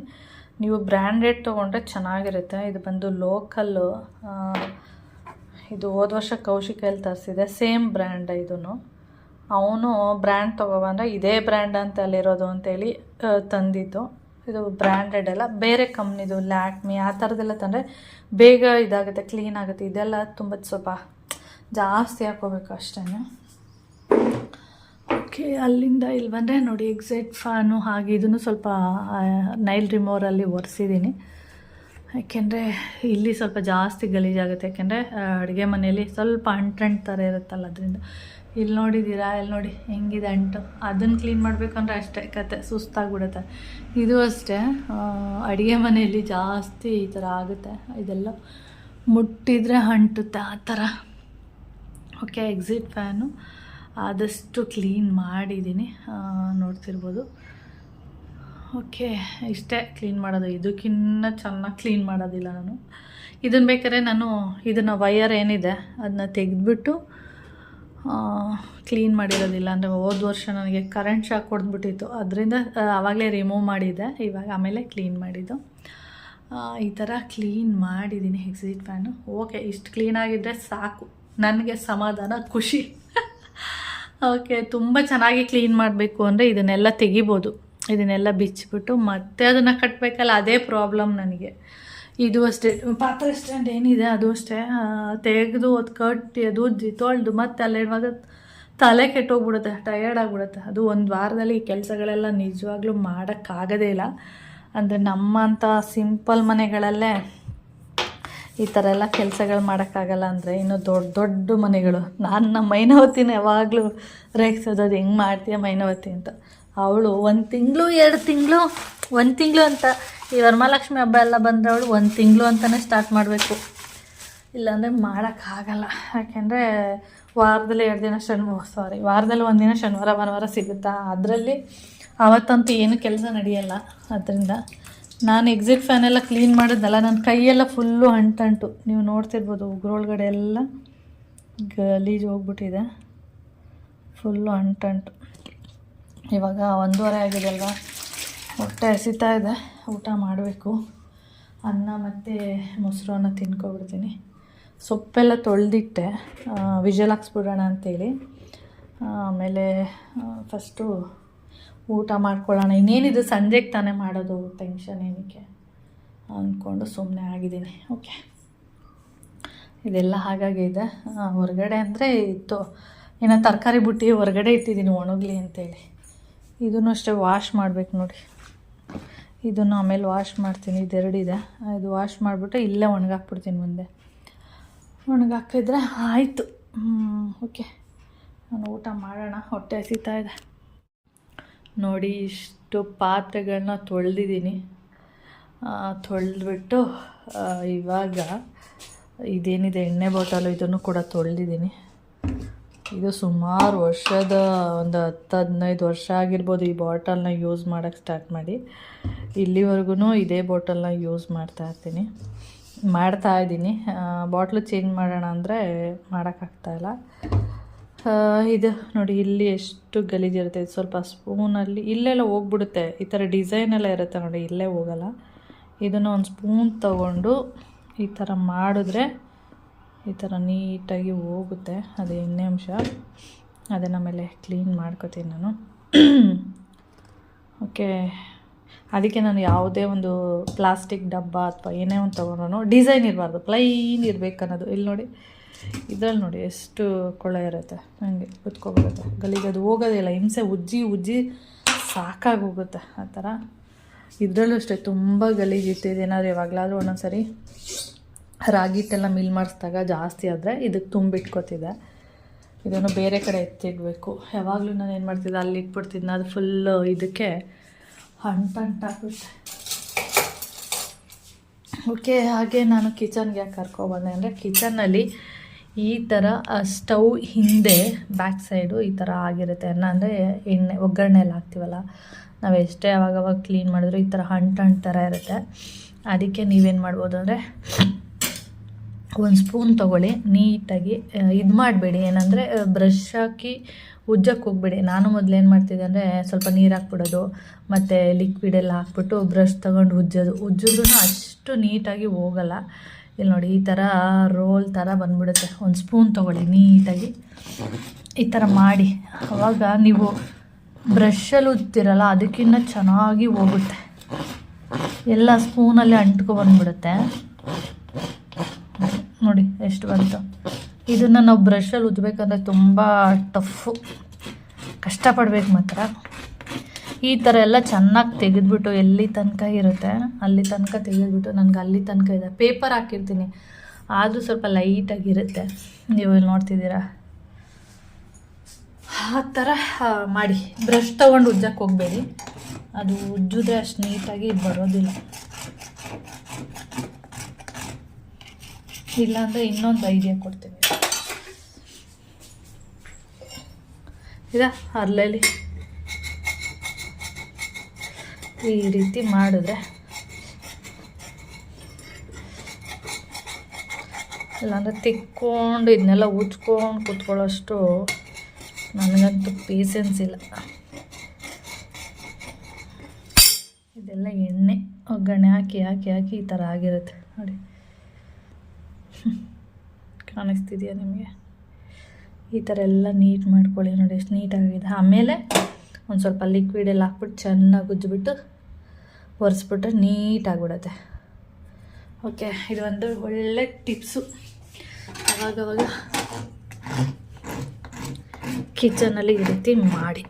ನೀವು ಬ್ರ್ಯಾಂಡೆಡ್ ತೊಗೊಂಡ್ರೆ ಚೆನ್ನಾಗಿರುತ್ತೆ. ಇದು ಬಂದು ಲೋಕಲ್ಲು ಇದು ಹೋದ ವರ್ಷ ಕೌಶಿಕಲ್ಲಿ ತರಿಸಿದೆ, ಸೇಮ್ ಬ್ರ್ಯಾಂಡ್ ಇದೂ ಅವನು ಬ್ರ್ಯಾಂಡ್ ತೊಗೊಬಂದ್ರೆ ಇದೇ ಬ್ರ್ಯಾಂಡ್ ಅಂತ ಅಲ್ಲಿರೋದು ಅಂತೇಳಿ ತಂದಿದ್ದು. ಇದು ಬ್ರ್ಯಾಂಡೆಡ್ ಎಲ್ಲ. ಬೇರೆ ಕಂಪ್ನಿದು ಲ್ಯಾಕ್ಮಿ, ಆ ಥರದ್ದೆಲ್ಲ ತಂದರೆ ಬೇಗ ಇದಾಗುತ್ತೆ, ಕ್ಲೀನ್ ಆಗುತ್ತೆ. ಇದೆಲ್ಲ ತುಂಬ ಸ್ವಲ್ಪ ಜಾಸ್ತಿ ಹಾಕೋಬೇಕು ಅಷ್ಟೇ ಓಕೆ, ಅಲ್ಲಿಂದ ಇಲ್ಲಿ ಬಂದರೆ ನೋಡಿ ಎಕ್ಸೈಟ್ ಫ್ಯಾನು ಹಾಗೆ ಇದನ್ನು ಸ್ವಲ್ಪ ನೈಲ್ ರಿಮೋರಲ್ಲಿ ಒರೆಸಿದ್ದೀನಿ ಯಾಕೆಂದರೆ ಇಲ್ಲಿ ಸ್ವಲ್ಪ ಜಾಸ್ತಿ ಗಲೀಜಾಗುತ್ತೆ ಯಾಕೆಂದರೆ ಅಡುಗೆ ಮನೆಯಲ್ಲಿ ಸ್ವಲ್ಪ ಅಂಟಂಟು ಥರ ಇರುತ್ತಲ್ಲ ಅದರಿಂದ. ಇಲ್ಲಿ ನೋಡಿದ್ದೀರಾ? ಇಲ್ಲಿ ನೋಡಿ, ಹೆಂಗಿದೆ ಅಂಟು. ಅದನ್ನು ಕ್ಲೀನ್ ಮಾಡಬೇಕಂದ್ರೆ ಅಷ್ಟೇ, ಕತೆ ಸುಸ್ತಾಗ್ಬಿಡುತ್ತೆ. ಇದು ಅಷ್ಟೇ ಅಡುಗೆ ಮನೆಯಲ್ಲಿ ಜಾಸ್ತಿ ಈ ಥರ ಆಗುತ್ತೆ. ಇದೆಲ್ಲ ಮುಟ್ಟಿದರೆ ಅಂಟುತ್ತೆ ಆ ಥರ. ಓಕೆ ಎಕ್ಸಿಟ್ ಫ್ಯಾನು ಆದಷ್ಟು ಕ್ಲೀನ್ ಮಾಡಿದ್ದೀನಿ. ನೋಡ್ತಿರ್ಬೋದು. ಓಕೆ, ಇಷ್ಟೇ ಕ್ಲೀನ್ ಮಾಡೋದು. ಇದಕ್ಕಿನ್ನ ಚೆನ್ನಾಗಿ ಕ್ಲೀನ್ ಮಾಡೋದಿಲ್ಲ ನಾನು. ಇದನ್ನು ಬೇಕಾದ್ರೆ ನಾನು ಇದನ್ನು ವಯರ್ ಏನಿದೆ ಅದನ್ನ ತೆಗೆದ್ಬಿಟ್ಟು ಕ್ಲೀನ್ ಮಾಡಿರೋದಿಲ್ಲ. ಅಂದರೆ ಹೋದ ವರ್ಷ ನನಗೆ ಕರೆಂಟ್ ಶಾಕ್ ಕೊಡ್ಬಿಟ್ಟಿತ್ತು ಅದರಿಂದ ಆವಾಗಲೇ ರಿಮೂವ್ ಮಾಡಿದ್ದೆ. ಇವಾಗ ಆಮೇಲೆ ಕ್ಲೀನ್ ಮಾಡಿದ್ದು. ಈ ಥರ ಕ್ಲೀನ್ ಮಾಡಿದ್ದೀನಿ ಎಕ್ಸಿಟ್ ಫ್ಯಾನು ಓಕೆ, ಇಷ್ಟು ಕ್ಲೀನಾಗಿದ್ದರೆ ಸಾಕು. ನನಗೆ ಸಮಾಧಾನ, ಖುಷಿ. ಓಕೆ, ತುಂಬ ಚೆನ್ನಾಗಿ ಕ್ಲೀನ್ ಮಾಡಬೇಕು ಅಂದರೆ ಇದನ್ನೆಲ್ಲ ತೆಗಿಬೋದು. ಇದನ್ನೆಲ್ಲ ಬಿಚ್ಚಿಬಿಟ್ಟು ಮತ್ತೆ ಅದನ್ನು ಕಟ್ಟಬೇಕಲ್ಲ ಅದೇ ಪ್ರಾಬ್ಲಮ್ ನನಗೆ. ಇದು ಅಷ್ಟೇ. ಪಾತ್ರೆ ಸ್ಟ್ಯಾಂಡ್ ಏನಿದೆ ಅದು ಅಷ್ಟೇ. ತೆಗೆದು ಅದು ಕಟ್ಟಿ, ಅದು ತೊಳೆದು ಮತ್ತೆ ಅಲ್ಲೇ ಇಡುವಾಗ ತಲೆ ಕೆಟ್ಟೋಗ್ಬಿಡುತ್ತೆ ಟಯರ್ಡ್ ಆಗಿಬಿಡುತ್ತೆ. ಅದು ಒಂದು ವಾರದಲ್ಲಿ ಈ ಕೆಲಸಗಳೆಲ್ಲ ನಿಜವಾಗ್ಲೂ ಮಾಡೋಕ್ಕಾಗೋದೇ ಇಲ್ಲ. ಅಂದರೆ ನಮ್ಮಂಥ ಸಿಂಪಲ್ ಮನೆಗಳಲ್ಲೇ ಈ ಥರ ಎಲ್ಲ ಕೆಲಸಗಳು ಮಾಡೋಕ್ಕಾಗಲ್ಲ ಅಂದರೆ ಇನ್ನು ದೊಡ್ಡ ದೊಡ್ಡ ಮನೆಗಳು. ನಾನು ನಮ್ಮ ಮೈನವತಿನ ಯಾವಾಗಲೂ ರೇಗಿಸೋದು, ಅದು ಹೆಂಗೆ ಮಾಡ್ತೀಯ ಮೈನವತಿ ಅಂತ. ಅವಳು ಒಂದು ತಿಂಗಳು, ಎರಡು ತಿಂಗಳು, ಒಂದು ತಿಂಗಳು ಅಂತ. ಈ ವರಮಹಾಲಕ್ಷ್ಮಿ ಹಬ್ಬ ಎಲ್ಲ ಬಂದರೆ ಅವಳು ಒಂದು ತಿಂಗಳು ಅಂತಲೇ ಸ್ಟಾರ್ಟ್ ಮಾಡಬೇಕು. ಇಲ್ಲಾಂದರೆ ಮಾಡೋಕ್ಕಾಗಲ್ಲ ಯಾಕೆಂದರೆ ವಾರದಲ್ಲಿ ಎರಡು ದಿನ ಶನಿವಾರ ಸಾರಿ ವಾರದಲ್ಲಿ ಒಂದು ದಿನ ಶನಿವಾರ, ಭಾನುವಾರ ಸಿಗುತ್ತಾ? ಅದರಲ್ಲಿ ಅವತ್ತಂತೂ ಏನು ಕೆಲಸ ನಡೆಯಲ್ಲ. ಅದರಿಂದ ನಾನು ಎಕ್ಸಿಟ್ ಫ್ಯಾನ್ ಎಲ್ಲ ಕ್ಲೀನ್ ಮಾಡಿದ್ನಲ್ಲ ನನ್ನ ಕೈಯೆಲ್ಲ ಫುಲ್ಲು ಅಂಟಂಟು ನೀವು ನೋಡ್ತಿರ್ಬೋದು, ಉಗ್ರೊಳಗಡೆ ಎಲ್ಲ ಗಲೀಜು ಹೋಗ್ಬಿಟ್ಟಿದೆ. ಫುಲ್ಲು ಅಂಟಂಟು ಇವಾಗ ಒಂದೂವರೆ ಆಗಿದೆ ಅಲ್ವಾ ಹೊಟ್ಟೆ ಹಸಿತಾ ಇದೆ. ಊಟ ಮಾಡಬೇಕು. ಅನ್ನ ಮತ್ತು ಮೊಸರನ್ನ ತಿನ್ಕೊಬಿಡ್ತೀನಿ. ಸೊಪ್ಪೆಲ್ಲ ತೊಳೆದಿಟ್ಟೆ. ವಿಜಲ್ ಹಾಕ್ಸ್ಬಿಡೋಣ ಅಂತೇಳಿ. ಆಮೇಲೆ ಫಸ್ಟು ಊಟ ಮಾಡ್ಕೊಳ್ಳೋಣ. ಇನ್ನೇನಿದು ಸಂಜೆಗೆ ತಾನೇ ಮಾಡೋದು ಟೆನ್ಷನ್ ಏನಕ್ಕೆ? ಅಂದ್ಕೊಂಡು ಸುಮ್ಮನೆ ಆಗಿದ್ದೀನಿ. ಓಕೆ ಇದೆಲ್ಲ ಹಾಗಾಗಿದೆ ಇದೆ. ಹೊರಗಡೆ ಅಂದರೆ ಇತ್ತು. ಏನೋ ತರಕಾರಿ ಬುಟ್ಟಿ ಹೊರಗಡೆ ಇಟ್ಟಿದ್ದೀನಿ ಒಣಗಲಿ ಅಂತೇಳಿ. ಇದನ್ನು ಅಷ್ಟೇ ವಾಶ್ ಮಾಡಬೇಕು ನೋಡಿ. ಇದನ್ನು ಆಮೇಲೆ ವಾಶ್ ಮಾಡ್ತೀನಿ. ಇದೆರಡಿದೆ. ಇದು ವಾಶ್ ಮಾಡಿಬಿಟ್ಟು ಇಲ್ಲೇ ಒಣಗಾಕ್ಬಿಡ್ತೀನಿ ಮುಂದೆ. ಒಣಗಾಕಿದ್ರೆ ಆಯಿತು. ಓಕೆ ನಾನು ಊಟ ಮಾಡೋಣ. ಹೊಟ್ಟೆ ಹಸಿತಾ ಇದೆ. ನೋಡಿ, ಇಷ್ಟು ಪಾತ್ರೆಗಳನ್ನ ತೊಳೆದಿದ್ದೀನಿ. ತೊಳೆದ್ಬಿಟ್ಟು ಇವಾಗ ಇದೇನಿದೆ? ಎಣ್ಣೆ ಬಾಟಲು ಇದನ್ನು ಕೂಡ ತೊಳೆದಿದ್ದೀನಿ. ಇದು ಸುಮಾರು ವರ್ಷದ ಒಂದು ಹತ್ತು ಹದಿನೈದು ವರ್ಷ ಆಗಿರ್ಬೋದು ಈ ಬಾಟಲ್ನ ಯೂಸ್ ಮಾಡೋಕ್ಕೆ ಸ್ಟಾರ್ಟ್ ಮಾಡಿ. ಇಲ್ಲಿವರೆಗೂ ಇದೇ ಬಾಟಲ್ನ ಯೂಸ್ ಮಾಡ್ತಾ ಇರ್ತೀನಿ. ಮಾಡ್ತಾ ಇದ್ದೀನಿ. ಬಾಟ್ಲು ಚೇಂಜ್ ಮಾಡೋಣ ಅಂದರೆ ಮಾಡೋಕ್ಕಾಗ್ತಾಯಿಲ್ಲ ಇದು ನೋಡಿ, ಇಲ್ಲಿ ಎಷ್ಟು ಗಲೀಜಿರುತ್ತೆ. ಸ್ವಲ್ಪ ಸ್ಪೂನಲ್ಲಿ ಇಲ್ಲೆಲ್ಲ ಹೋಗ್ಬಿಡುತ್ತೆ. ಈ ಥರ ಡಿಸೈನ್ ಎಲ್ಲ ಇರುತ್ತೆ ನೋಡಿ, ಇಲ್ಲೇ ಹೋಗಲ್ಲ. ಇದನ್ನು ಒಂದು ಸ್ಪೂನ್ ತಗೊಂಡು ಈ ಥರ ಮಾಡಿದ್ರೆ ಈ ಥರ ನೀಟಾಗಿ ಹೋಗುತ್ತೆ, ಅದು ಎಣ್ಣೆ ಅಂಶ. ಅದನ್ನು ಆಮೇಲೆ ಕ್ಲೀನ್ ಮಾಡ್ಕೋತೀನಿ ನಾನು. ಓಕೆ ಅದಕ್ಕೆ ನಾನು ಯಾವುದೇ ಒಂದು ಪ್ಲಾಸ್ಟಿಕ್ ಡಬ್ಬ ಅಥವಾ ಏನೇ ಒಂದು ತೊಗೊಂಡ್ರು ಡಿಸೈನ್ ಇರಬಾರ್ದು ಪ್ಲೈನ್ ಇರಬೇಕು ಅನ್ನೋದು ಇಲ್ಲಿ ನೋಡಿ, ಇದ್ರಲ್ಲಿ ನೋಡಿ ಎಷ್ಟು ಕೊಳೆ ಇರುತ್ತೆ. ಹಂಗೆ ಕುತ್ಕೊಬಿಡುತ್ತೆ. ಗಲೀಜು ಅದು ಹೋಗೋದಿಲ್ಲ ಹಿಂಸೆ ಉಜ್ಜಿ ಉಜ್ಜಿ ಸಾಕಾಗಿ ಹೋಗುತ್ತೆ ಆ ಥರ. ಇದರಲ್ಲೂ ಅಷ್ಟೇ, ತುಂಬ ಗಲೀಜಿತ್ತು ಇದೇನಾದ್ರು ಯಾವಾಗಲಾದರೂ ಒಂದೊಂದು ಸರಿ ರಾಗಿ ಹಿಟ್ಟೆಲ್ಲ ಮಿಲ್ ಮಾಡಿಸಿದಾಗ ಜಾಸ್ತಿ ಆದರೆ ಇದಕ್ಕೆ ತುಂಬಿಟ್ಕೋತಿದ್ದೆ. ಇದನ್ನು ಬೇರೆ ಕಡೆ ಎತ್ತಿಡಬೇಕು. ಯಾವಾಗಲೂ ನಾನು ಏನು ಮಾಡ್ತಿದ್ದೆ, ಅಲ್ಲಿ ಇಟ್ಬಿಡ್ತಿದ್ದೆ ಅದು ಫುಲ್ ಇದಕ್ಕೆ ಹಂಟಾಗುತ್ತೆ ಓಕೆ, ಹಾಗೆ ನಾನು ಕಿಚನ್ಗೆ ಯಾಕೆ ಕರ್ಕೊಬಂದೆ. ಅಂದರೆ ಕಿಚನ್ನಲ್ಲಿ ಈ ಥರ ಸ್ಟವ್ ಹಿಂದೆ, ಬ್ಯಾಕ್ ಸೈಡು ಈ ಥರ ಆಗಿರುತ್ತೆ. ಅನ್ನ ಅಂದರೆ ಎಣ್ಣೆ, ಒಗ್ಗರಣೆ ಎಲ್ಲ ಹಾಕ್ತೀವಲ್ಲ, ನಾವು ಎಷ್ಟೇ ಅವಾಗವಾಗ ಕ್ಲೀನ್ ಮಾಡಿದ್ರು ಈ ಥರ ಹಂಟು ಅಂಟು ಥರ ಇರುತ್ತೆ. ಅದಕ್ಕೆ ನೀವೇನು ಮಾಡ್ಬೋದು ಅಂದರೆ ಒಂದು ಸ್ಪೂನ್ ತೊಗೊಳ್ಳಿ, ನೀಟಾಗಿ ಇದು ಮಾಡಬೇಡಿ. ಏನಂದರೆ ಬ್ರಷ್ ಹಾಕಿ ಉಜ್ಜಕ್ಕೆ ಹೋಗ್ಬೇಡಿ. ನಾನು ಮೊದಲು ಏನು ಮಾಡ್ತಿದ್ದೆ ಅಂದರೆ, ಸ್ವಲ್ಪ ನೀರು ಹಾಕ್ಬಿಡೋದು, ಮತ್ತು ಲಿಕ್ವಿಡ್ ಎಲ್ಲ ಹಾಕ್ಬಿಟ್ಟು ಬ್ರಷ್ ತೊಗೊಂಡು ಉಜ್ಜೋದು. ಉಜ್ಜಿದ್ರೂ ಅಷ್ಟು ನೀಟಾಗಿ ಹೋಗಲ್ಲ. ಇಲ್ಲಿ ನೋಡಿ, ಈ ಥರ ರೋಲ್ ಥರ ಬಂದ್ಬಿಡುತ್ತೆ. ಒಂದು ಸ್ಪೂನ್ ತೊಗೊಳ್ಳಿ ನೀಟಾಗಿ. ಈ ಥರ ಮಾಡಿ. ಅವಾಗ ನೀವು ಬ್ರಷಲ್ಲಿ ಉಜ್ತಿರಲ್ಲ ಅದಕ್ಕಿಂತ ಚೆನ್ನಾಗಿ ಹೋಗುತ್ತೆ. ಎಲ್ಲ ಸ್ಪೂನಲ್ಲಿ ಅಂಟ್ಕೊ ಬಂದ್ಬಿಡುತ್ತೆ. ನೋಡಿ, ಎಷ್ಟು ಬಂತು. ಇದನ್ನು ನಾವು ಬ್ರಷಲ್ಲಿ ಉಜ್ಬೇಕಂದ್ರೆ ತುಂಬ ಟಫು ಕಷ್ಟಪಡ್ಬೇಕು ಮಾತ್ರ. ಈ ಥರ ಎಲ್ಲ ಚೆನ್ನಾಗಿ ತೆಗೆದ್ಬಿಟ್ಟು ಎಲ್ಲಿ ತನಕ ಇರುತ್ತೆ, ಅಲ್ಲಿ ತನಕ ತೆಗೆದ್ಬಿಟ್ಟು ನನಗೆ ಅಲ್ಲಿ ತನಕ ಇದೆ. ಪೇಪರ್ ಹಾಕಿರ್ತೀನಿ, ಆದರೂ ಸ್ವಲ್ಪ ಲೈಟಾಗಿರುತ್ತೆ ನೀವು ಇಲ್ಲಿ ನೋಡ್ತಿದ್ದೀರಾ? ಆ ಥರ ಮಾಡಿ. ಬ್ರಷ್ ತೊಗೊಂಡು ಉಜ್ಜಕ್ಕೆ ಹೋಗಬೇಡಿ. ಅದು ಉಜ್ಜಿದ್ರೆ ಅಷ್ಟು ನೀಟಾಗಿ ಬರೋದಿಲ್ಲ. ಇಲ್ಲಾಂದರೆ ಇನ್ನೊಂದು ಐಡಿಯಾ ಕೊಡ್ತೀನಿ. ಇದ ಅರ್ಲೆಲಿ ಈ ರೀತಿ ಮಾಡಿದ್ರೆ ಇಲ್ಲಾಂದರೆ ತಿಕ್ಕೊಂಡು ಇದನ್ನೆಲ್ಲ ಉಜ್ಕೊಂಡು ಕೂತ್ಕೊಳ್ಳೋಷ್ಟು ನನಗಂತೂ ಪೇಸೆನ್ಸ್ ಇಲ್ಲ. ಇದೆಲ್ಲ ಎಣ್ಣೆ, ಒಗ್ಗರಣೆ ಹಾಕಿ ಹಾಕಿ ಹಾಕಿ ಈ ಥರ ಆಗಿರುತ್ತೆ ನೋಡಿ. ಕಾಣಿಸ್ತಿದೆಯಾ ನಿಮಗೆ? ಈ ಥರ ಎಲ್ಲ ನೀಟ್ ಮಾಡ್ಕೊಳ್ಳಿ ನೋಡಿ, ಎಷ್ಟು ನೀಟಾಗಿದೆ ಆಮೇಲೆ ಒಂದು ಸ್ವಲ್ಪ ಲಿಕ್ವಿಡ್ ಎಲ್ಲ ಹಾಕ್ಬಿಟ್ಟು ಚೆನ್ನಾಗಿ ಉಜ್ಜಿಬಿಟ್ಟು ಒರೆಸ್ಬಿಟ್ರೆ ನೀಟಾಗಿಬಿಡತ್ತೆ ಓಕೆ ಇದು ಒಂದು ಒಳ್ಳೆ ಟಿಪ್ಸು ಅವಾಗವಾಗ ಕಿಚನಲ್ಲಿ ಈ ರೀತಿ ಮಾಡಿ.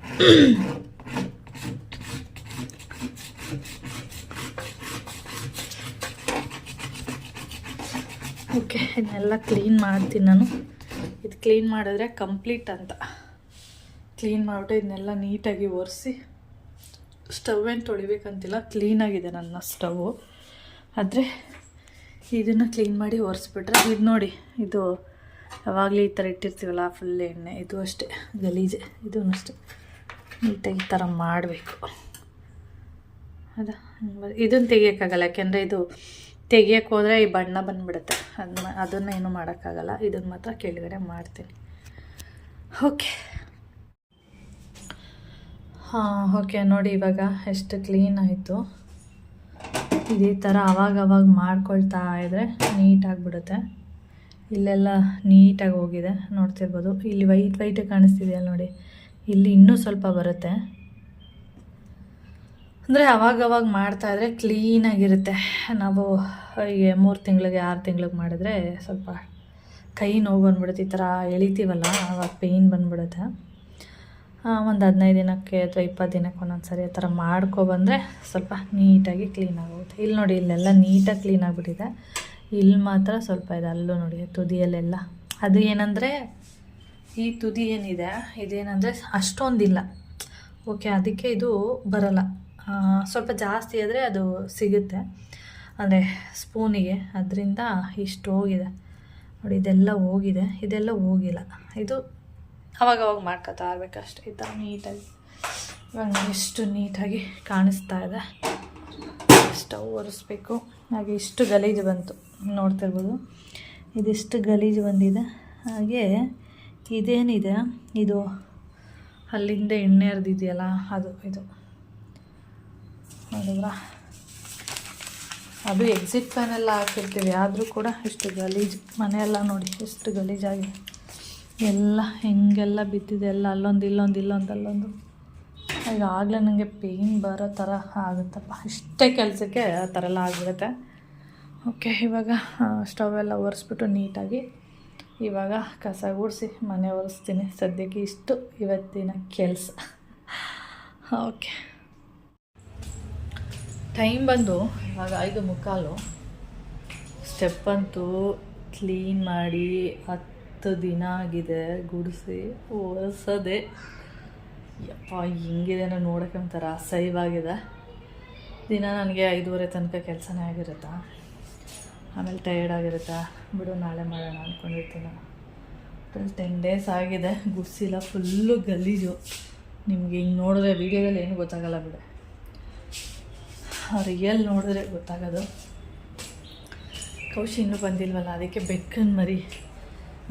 ಓಕೆ ಇದನ್ನೆಲ್ಲ ಕ್ಲೀನ್ ಮಾಡ್ತೀನಿ ನಾನು. ಇದು ಕ್ಲೀನ್ ಮಾಡಿದ್ರೆ ಕಂಪ್ಲೀಟ್ ಅಂತ. ಕ್ಲೀನ್ ಮಾಡಿಬಿಟ್ಟು ಇದನ್ನೆಲ್ಲ ನೀಟಾಗಿ ಒರೆಸಿ ಸ್ಟವ್ ಏನು ತೊಳಿಬೇಕಂತಿಲ್ಲ ಕ್ಲೀನಾಗಿದೆ ನನ್ನ ಸ್ಟವ್ವು ಆದರೆ ಇದನ್ನು ಕ್ಲೀನ್ ಮಾಡಿ ಒರೆಸ್ಬಿಟ್ರೆ, ಇದು ನೋಡಿ, ಇದು ಯಾವಾಗಲೂ ಈ ಥರ ಇಟ್ಟಿರ್ತೀವಲ್ಲ ಫುಲ್ ಎಣ್ಣೆ, ಇದು ಅಷ್ಟೇ, ಗಲೀಜೆ ಇದು ಅಷ್ಟೇ. ನೀಟಾಗಿ ಈ ಥರ ಮಾಡಬೇಕು. ಅದ? ಇದನ್ನು ತೆಗಿಯೋಕ್ಕಾಗಲ್ಲ, ಯಾಕೆಂದರೆ ಇದು ತೆಗಿಯೋಕ್ಕೆ ಹೋದರೆ ಈ ಬಣ್ಣ ಬಂದುಬಿಡುತ್ತೆ. ಅದನ್ನ ಅದನ್ನು ಏನು ಮಾಡೋಕ್ಕಾಗಲ್ಲ. ಇದನ್ನು ಮಾತ್ರ ಕೆಳಗಡೆ ಮಾಡ್ತೀನಿ. ಓಕೆ. ಹಾಂ, ಓಕೆ. ನೋಡಿ, ಇವಾಗ ಎಷ್ಟು ಕ್ಲೀನ್ ಆಯಿತು. ಇದೇ ಥರ ಅವಾಗ ಅವಾಗ ಮಾಡ್ಕೊಳ್ತಾ ಇದ್ದರೆ ನೀಟಾಗಿಬಿಡುತ್ತೆ ಇಲ್ಲೆಲ್ಲ ನೀಟಾಗಿ ಹೋಗಿದೆ. ನೋಡ್ತಿರ್ಬೋದು. ಇಲ್ಲಿ ವೈಟ್ ವೈಟ್ ಕಾಣಿಸ್ತಿದೆಯಲ್ಲ ನೋಡಿ. ಇಲ್ಲಿ ಇನ್ನೂ ಸ್ವಲ್ಪ ಬರುತ್ತೆ. ಅಂದರೆ ಅವಾಗವಾಗ ಮಾಡ್ತಾಯಿದ್ರೆ ಕ್ಲೀನಾಗಿರುತ್ತೆ ನಾವು ಹೀಗೆ ಮೂರು ತಿಂಗಳಿಗೆ, ಆರು ತಿಂಗಳಿಗೆ ಮಾಡಿದ್ರೆ ಸ್ವಲ್ಪ ಕೈ ನೋವು ಬಂದ್ಬಿಡುತ್ತೆ, ಈ ಥರ ಎಳಿತೀವಲ್ಲ ಆವಾಗ ಪೇಯ್ನ್ ಬಂದ್ಬಿಡುತ್ತೆ. ಒಂದು ಹದಿನೈದು ದಿನಕ್ಕೆ ಅಥವಾ ಇಪ್ಪತ್ತು ದಿನಕ್ಕೆ ಒಂದೊಂದು ಸರಿ ಆ ಥರ ಮಾಡ್ಕೊಬಂದರೆ ಸ್ವಲ್ಪ ನೀಟಾಗಿ ಕ್ಲೀನ್ ಆಗೋಗುತ್ತೆ. ಇಲ್ಲಿ ನೋಡಿ, ಇಲ್ಲೆಲ್ಲ ನೀಟಾಗಿ ಕ್ಲೀನ್ ಆಗಿಬಿಟ್ಟಿದೆ. ಇಲ್ಲಿ ಮಾತ್ರ ಸ್ವಲ್ಪ ಇದೆ ಅಲ್ಲೂ ನೋಡಿ, ತುದಿಯಲ್ಲೆಲ್ಲ. ಅದು ಏನಂದರೆ, ಈ ತುದಿ ಏನಿದೆ, ಇದೇನಂದರೆ ಅಷ್ಟೊಂದಿಲ್ಲ. ಓಕೆ ಅದಕ್ಕೆ ಇದು ಬರಲ್ಲ. ಸ್ವಲ್ಪ ಜಾಸ್ತಿ ಆದರೆ ಅದು ಸಿಗುತ್ತೆ. ಅಂದರೆ ಸ್ಪೂನಿಗೆ, ಅದರಿಂದ ಇಷ್ಟು ಹೋಗಿದೆ. ನೋಡಿ, ಇದೆಲ್ಲ ಹೋಗಿದೆ. ಇದೆಲ್ಲ ಹೋಗಿಲ್ಲ. ಇದು ಅವಾಗ ಅವಾಗ ಮಾಡ್ಕೊತಾ ಇರ್ಬೇಕಷ್ಟೇ. ಈ ಥರ ನೀಟಾಗಿ, ಇವಾಗ ಎಷ್ಟು ನೀಟಾಗಿ ಕಾಣಿಸ್ತಾ ಇದೆ. ಸ್ಟವ್ ಒರೆಸ್ಬೇಕು. ಹಾಗೆ ಇಷ್ಟು ಗಲೀಜು ಬಂತು. ನೋಡ್ತಿರ್ಬೋದು. ಇದಿಷ್ಟು ಗಲೀಜು ಬಂದಿದೆ. ಹಾಗೆ ಇದೇನಿದೆ? ಇದು ಅಲ್ಲಿಂದ ಎಣ್ಣೆ ಹರಿದಿದೆಯಲ್ಲ, ಅದು, ಇದು. ನೋಡಿದ್ರಾ? ಅದು ಎಕ್ಸಿಟ್ ಫ್ಯಾನ್ ಎಲ್ಲ ಹಾಕಿರ್ತೀವಿ, ಆದರೂ ಕೂಡ ಇಷ್ಟು ಗಲೀಜು, ಮನೆಯೆಲ್ಲ ನೋಡಿ, ಎಷ್ಟು ಗಲೀಜಾಗಿ. ಎಲ್ಲ ಹೆಂಗೆಲ್ಲ ಬಿದ್ದಿದೆ, ಎಲ್ಲ ಅಲ್ಲೊಂದು, ಇಲ್ಲೊಂದು ಇಲ್ಲೊಂದು, ಅಲ್ಲೊಂದು. ಈಗಾಗಲೇ ನನಗೆ ಪೇಯ್ನ್ ಬರೋ ಥರ ಆಗುತ್ತಪ್ಪ. ಇಷ್ಟೇ ಕೆಲಸಕ್ಕೆ ಆ ಥರ ಎಲ್ಲ ಆಗಿಬಿಡುತ್ತೆ. ಓಕೆ ಇವಾಗ ಸ್ಟವ್ ಎಲ್ಲ ಒರೆಸ್ಬಿಟ್ಟು ನೀಟಾಗಿ ಇವಾಗ ಕಸ ಗುಡಿಸಿ ಮನೆ ಒರೆಸ್ತೀನಿ. ಸದ್ಯಕ್ಕೆ ಇಷ್ಟು ಇವತ್ತಿನ ಕೆಲಸ. ಓಕೆ ಟೈಮ್ ಬಂದು ಇವಾಗ ಐದು ಮುಕ್ಕಾಲು. ಸ್ಟೆಪ್ ಅಂತೂ ಕ್ಲೀನ್ ಮಾಡಿ ಹತ್ತು ದಿನ ಆಗಿದೆ, ಗುಡಿಸಿ ಒರೆಸೋದೆ. ಯಪ್ಪ, ಹಿಂಗಿದೆ ನೋಡೋಕೆ ಒಂಥರ ಆಗಿದೆ ದಿನ ನನಗೆ ಐದೂವರೆ ತನಕ ಕೆಲಸನೇ ಆಗಿರುತ್ತಾ? ಆಮೇಲೆ ಟಯರ್ಡ್ ಆಗಿರುತ್ತಾ? ಬಿಡು, ನಾಳೆ ಮಾಡೋಣ ಅಂದ್ಕೊಂಡಿರ್ತೀನಿ ಟೋಟಲ್ ಟೆನ್ ಡೇಸ್ ಆಗಿದೆ. ಗುಡಿಸಿಲ್ಲ ಫುಲ್ಲು ಗಲೀಜು. ನಿಮಗೆ ಹಿಂಗೆ ನೋಡಿದ್ರೆ ವೀಡಿಯೋದಲ್ಲಿ ಏನು ಗೊತ್ತಾಗಲ್ಲ ಬಿಡು. ರಿಯಲ್ ನೋಡಿದ್ರೆ ಗೊತ್ತಾಗೋದು. ಕೌಶಿ ಇನ್ನೂ ಬಂದಿಲ್ವಲ್ಲ, ಅದಕ್ಕೆ ಬೆಕ್ಕನ್ನು ಮರಿ,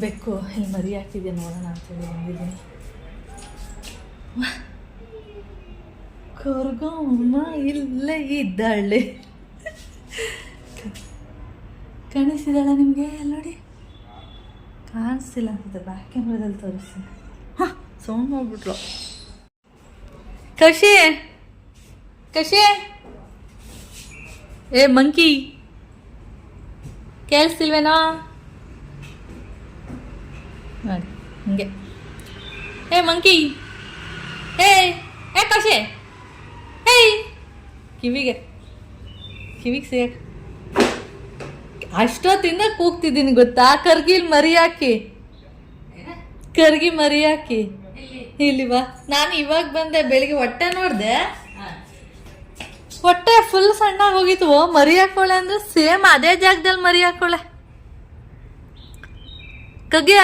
ಬೆಕ್ಕು ಇಲ್ಲಿ ಮರಿ ಹಾಕಿದೆ ನೋಡೋಣ ಅಂತೇಳಿ ಬಂದಿದ್ದೀನಿ. ಕೊರ್ಗಮ್ಮ ಇಲ್ಲೇ ಇದ್ದಾಳೆ. ಕಾಣಿಸ್ತಿದ್ದಾಳ ನಿಮಗೆ? ನೋಡಿ. ಕಾಣಿಸ್ತಿಲ್ಲ ಅಂತ ಬ್ಯಾಕ್ ಕ್ಯಾಮ್ರಾದಲ್ಲಿ ತೋರಿಸಿ ಹಾಂ ಸೋಮ್ ಹೋಗ್ಬಿಟ್ಲು. ಕಶಿ ಕಶಿ. ಏ ಮಂಕಿ. ಕೇಳಿಸ್ತಿಲ್ವೇನಾ? ನೋಡಿ ಹಿಂಗೆ. ಏ ಮಂಕಿ. ಏ ಏ ಕಾಶೆ. ಏಯ್ ಕಿವಿಗೆ. ಕಿವಿಗೆ ಸೇಕ್ ಅಷ್ಟೊತ್ತಿಂದ ಕೂಗ್ತಿದ್ದೀನಿ ಗೊತ್ತಾ? ಕರ್ಗಿಲ್ ಮರಿ ಹಾಕಿ ಕರ್ಗಿ ಮರಿ ಹಾಕಿ ಇಲ್ಲಿ ಬಾ. ನಾನು ಇವಾಗ ಬಂದೆ ಬೆಳಿಗ್ಗೆ ಹೊಟ್ಟೆ ನೋಡ್ದೆ. ಹೊಟ್ಟೆ ಫುಲ್ ಸಣ್ಣ ಹೋಗಿತ್ತು ಮರಿ ಹಾಕೋಳೆ ಅಂದ್ರೆ ಸೇಮ್ ಅದೇ ಜಾಗದಲ್ಲಿ ಮರಿ ಹಾಕೋಳೆ ಕಗ್ಯ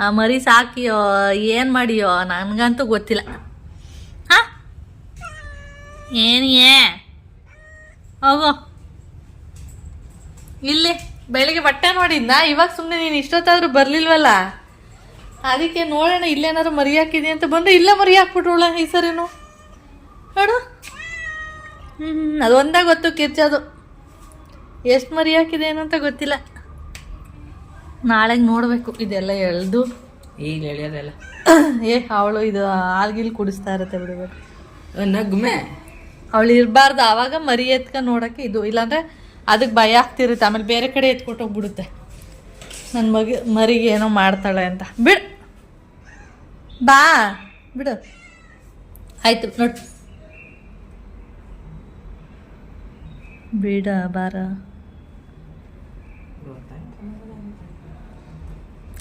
ಆ ಮರಿ ಸಾಕಿಯೋ, ಏನು ಮಾಡಿಯೋ ನನಗಂತೂ ಗೊತ್ತಿಲ್ಲ. ಹಾ? ಏನಿಯೇ ಹೋಗೋ. ಇಲ್ಲಿ, ಬೆಳಿಗ್ಗೆ ಬಟ್ಟೆ ನೋಡಿದ್ನ? ಇವಾಗ ಸುಮ್ಮನೆ ನೀನು ಇಷ್ಟೊತ್ತಾದ್ರೂ ಬರ್ಲಿಲ್ವಲ್ಲ? ಅದಕ್ಕೆ ನೋಡೋಣ, ಇಲ್ಲೇನಾದ್ರು ಮರಿ ಹಾಕಿದೆ ಅಂತ ಬಂದು. ಇಲ್ಲೇ ಮರಿ ಹಾಕ್ಬಿಟ್ರೋಳ ಈ ಸರಿನು. ನೋಡು. ಹ್ಞೂ ಅದು ಒಂದೇ ಗೊತ್ತು ಕಿರ್ಚೋದು ಎಷ್ಟು ಮರಿ ಹಾಕಿದೆ ಏನು ಅಂತ ಗೊತ್ತಿಲ್ಲ. ನಾಳೆಗೆ ನೋಡಬೇಕು ಇದೆಲ್ಲ ಎಳೆದು.
ಈಗ ಎಳೆಯೋದೆಲ್ಲ.
ಏ ಅವಳು ಇದು ಹಾಲ್ಗಿಲ್ ಕುಡಿಸ್ತಾ ಇರತ್ತೆ ಬಿಡಬೇಕು
ನಗ್ಮೆ?
ಅವಳು ಇರಬಾರ್ದು ಆವಾಗ ಮರಿ ಎತ್ಕ ನೋಡೋಕ್ಕೆ ಇದು ಇಲ್ಲಾಂದರೆ ಅದಕ್ಕೆ ಭಯ ಆಗ್ತಿರುತ್ತೆ ಆಮೇಲೆ ಬೇರೆ ಕಡೆ ಎತ್ಕೊಟ್ಟು ಹೋಗ್ಬಿಡುತ್ತೆ. ನನ್ನ ಮಗ ಮರಿಗೆ ಏನೋ ಮಾಡ್ತಾಳೆ ಅಂತ. ಬಿಡು. ಬಾ. ಬಿಡು. ಆಯ್ತು ನೋಡ್. ಬಿಡ ಬಾರ.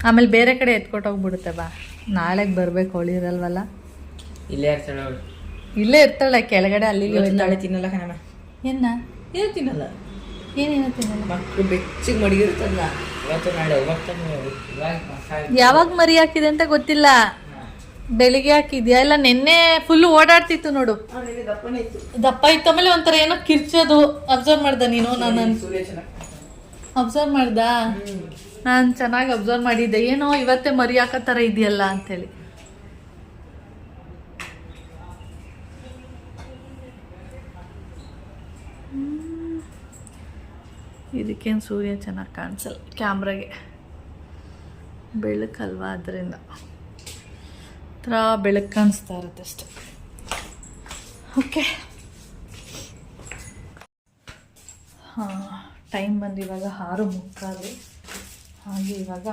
ಆಮೇಲೆ ಬೇರೆ ಕಡೆ ಎತ್ಕೊಟ್ಟು ಹೋಗ್ಬಿಡುತ್ತೆ ಬಾ. ನಾಳೆಗೆ ಬರ್ಬೇಕು ಅವಳು ಇರಲ್ವಲ್ಲ?
ಇಲ್ಲೇ ಇರ್ತಾಳೆ ಅವಳು.
ಇಲ್ಲೇ ಇರ್ತಾಳೆ ಕೆಳಗಡೆ ಅಲ್ಲಿ
ನಾಳೆ ತಿನ್ನಲ್ಲ ಕಣಮ್ಮ.
ಏನ?
ಏನು ತಿನ್ನಲ್ಲ.
ಏನೇನು ತಿನ್ನಲ್ಲ?
ಮಕ್ಕಳು ಬೆಚ್ಚಿಗೆ ಮಡಗಿರುತ್ತಲ್ಲ. ಇವತ್ತು ನಾಳೆ
ಯಾವಾಗ ಮರಿ ಹಾಕಿದೆ ಅಂತ ಗೊತ್ತಿಲ್ಲ. ಬೆಳಿಗ್ಗೆ ಹಾಕಿದ್ಯಾ? ಇಲ್ಲ ನಿನ್ನೆ ಫುಲ್ ಓಡಾಡ್ತಿತ್ತು ನೋಡು. ದಪ್ಪ ಇತ್ತು. ಆಮೇಲೆ ಒಂಥರ ಏನೋ ಕಿರ್ಚೋದು. ಅಬ್ಸರ್ವ್ ಮಾಡ್ದ ನೀನು? ನಾನು ಅಬ್ಸರ್ವ್ ಮಾಡ್ದ? ನಾನು ಚೆನ್ನಾಗಿ ಅಬ್ಸರ್ವ್ ಮಾಡಿದ್ದೆ. ಏನೋ ಇವತ್ತೇ ಮರಿ ಹಾಕೋ ಥರ ಇದೆಯಲ್ಲ ಅಂತೇಳಿ. ಇದಕ್ಕೇನು ಸೂರ್ಯ ಚೆನ್ನಾಗಿ ಕಾಣಿಸಲ್ಲ ಕ್ಯಾಮ್ರಾಗೆ. ಬೆಳಕಲ್ವಾ ಅದರಿಂದ. ಥರ ಬೆಳಕು ಕಾಣಿಸ್ತಾ ಇರುತ್ತೆ ಅಷ್ಟೆ ಓಕೆ ಹಾಂ ಟೈಮ್ ಬಂದು ಇವಾಗ ಆರು ಮುಕ್ಕಾಲು. ಹಾಗೆ ಇವಾಗ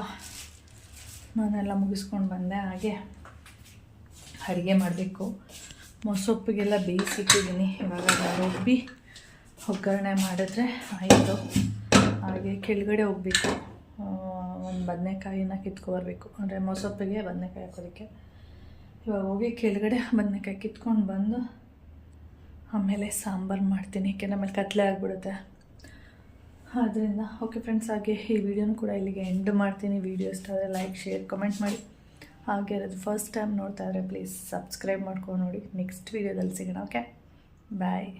ನಾನೆಲ್ಲ ಮುಗಿಸ್ಕೊಂಡು ಬಂದೆ. ಹಾಗೆ ಅಡುಗೆ ಮಾಡಬೇಕು. ಮೊಸೊಪ್ಪಿಗೆಲ್ಲ ಬೇಯಿಸಿಟ್ಟಿದ್ದೀನಿ. ಇವಾಗ ರುಬ್ಬಿ ಒಗ್ಗರಣೆ ಮಾಡಿದ್ರೆ ಆಯಿತು. ಹಾಗೆ ಕೆಳಗಡೆ ಹೋಗಬೇಕು. ಒಂದು ಬದನೆಕಾಯಿನ ಕಿತ್ಕೊಬರ್ಬೇಕು ಅಂದರೆ ಮೊಸೊಪ್ಪಿಗೆ ಬದನೆಕಾಯಿ ಹಾಕೋದಕ್ಕೆ. ಇವಾಗ ಹೋಗಿ ಕೆಳಗಡೆ ಬದನೆಕಾಯಿ ಕಿತ್ಕೊಂಡು ಬಂದು ಆಮೇಲೆ ಸಾಂಬಾರು ಮಾಡ್ತೀನಿ ಏಕೆ ಆಮೇಲೆ ಕತ್ಲೆ ಆಗಿಬಿಡುತ್ತೆ. ಆದ್ದರಿಂದ ಓಕೆ ಫ್ರೆಂಡ್ಸ್ ಹಾಗೆ ಈ ವಿಡಿಯೋನು ಕೂಡ ಇಲ್ಲಿಗೆ ಎಂಡ್ ಮಾಡ್ತೀನಿ. ವಿಡಿಯೋ ಇಷ್ಟ ಆದರೆ ಲೈಕ್ ಶೇರ್ ಕಮೆಂಟ್ ಮಾಡಿ. ಹಾಗೆ ಅದು ಫಸ್ಟ್ ಟೈಮ್ ನೋಡ್ತಾ ಇದ್ರೆ ಪ್ಲೀಸ್ ಸಬ್ಸ್ಕ್ರೈಬ್ ಮಾಡ್ಕೊಂಡು ನೋಡಿ. ನೆಕ್ಸ್ಟ್ ವೀಡಿಯೋದಲ್ಲಿ ಸಿಗೋಣ ಓಕೆ ಬಾಯ್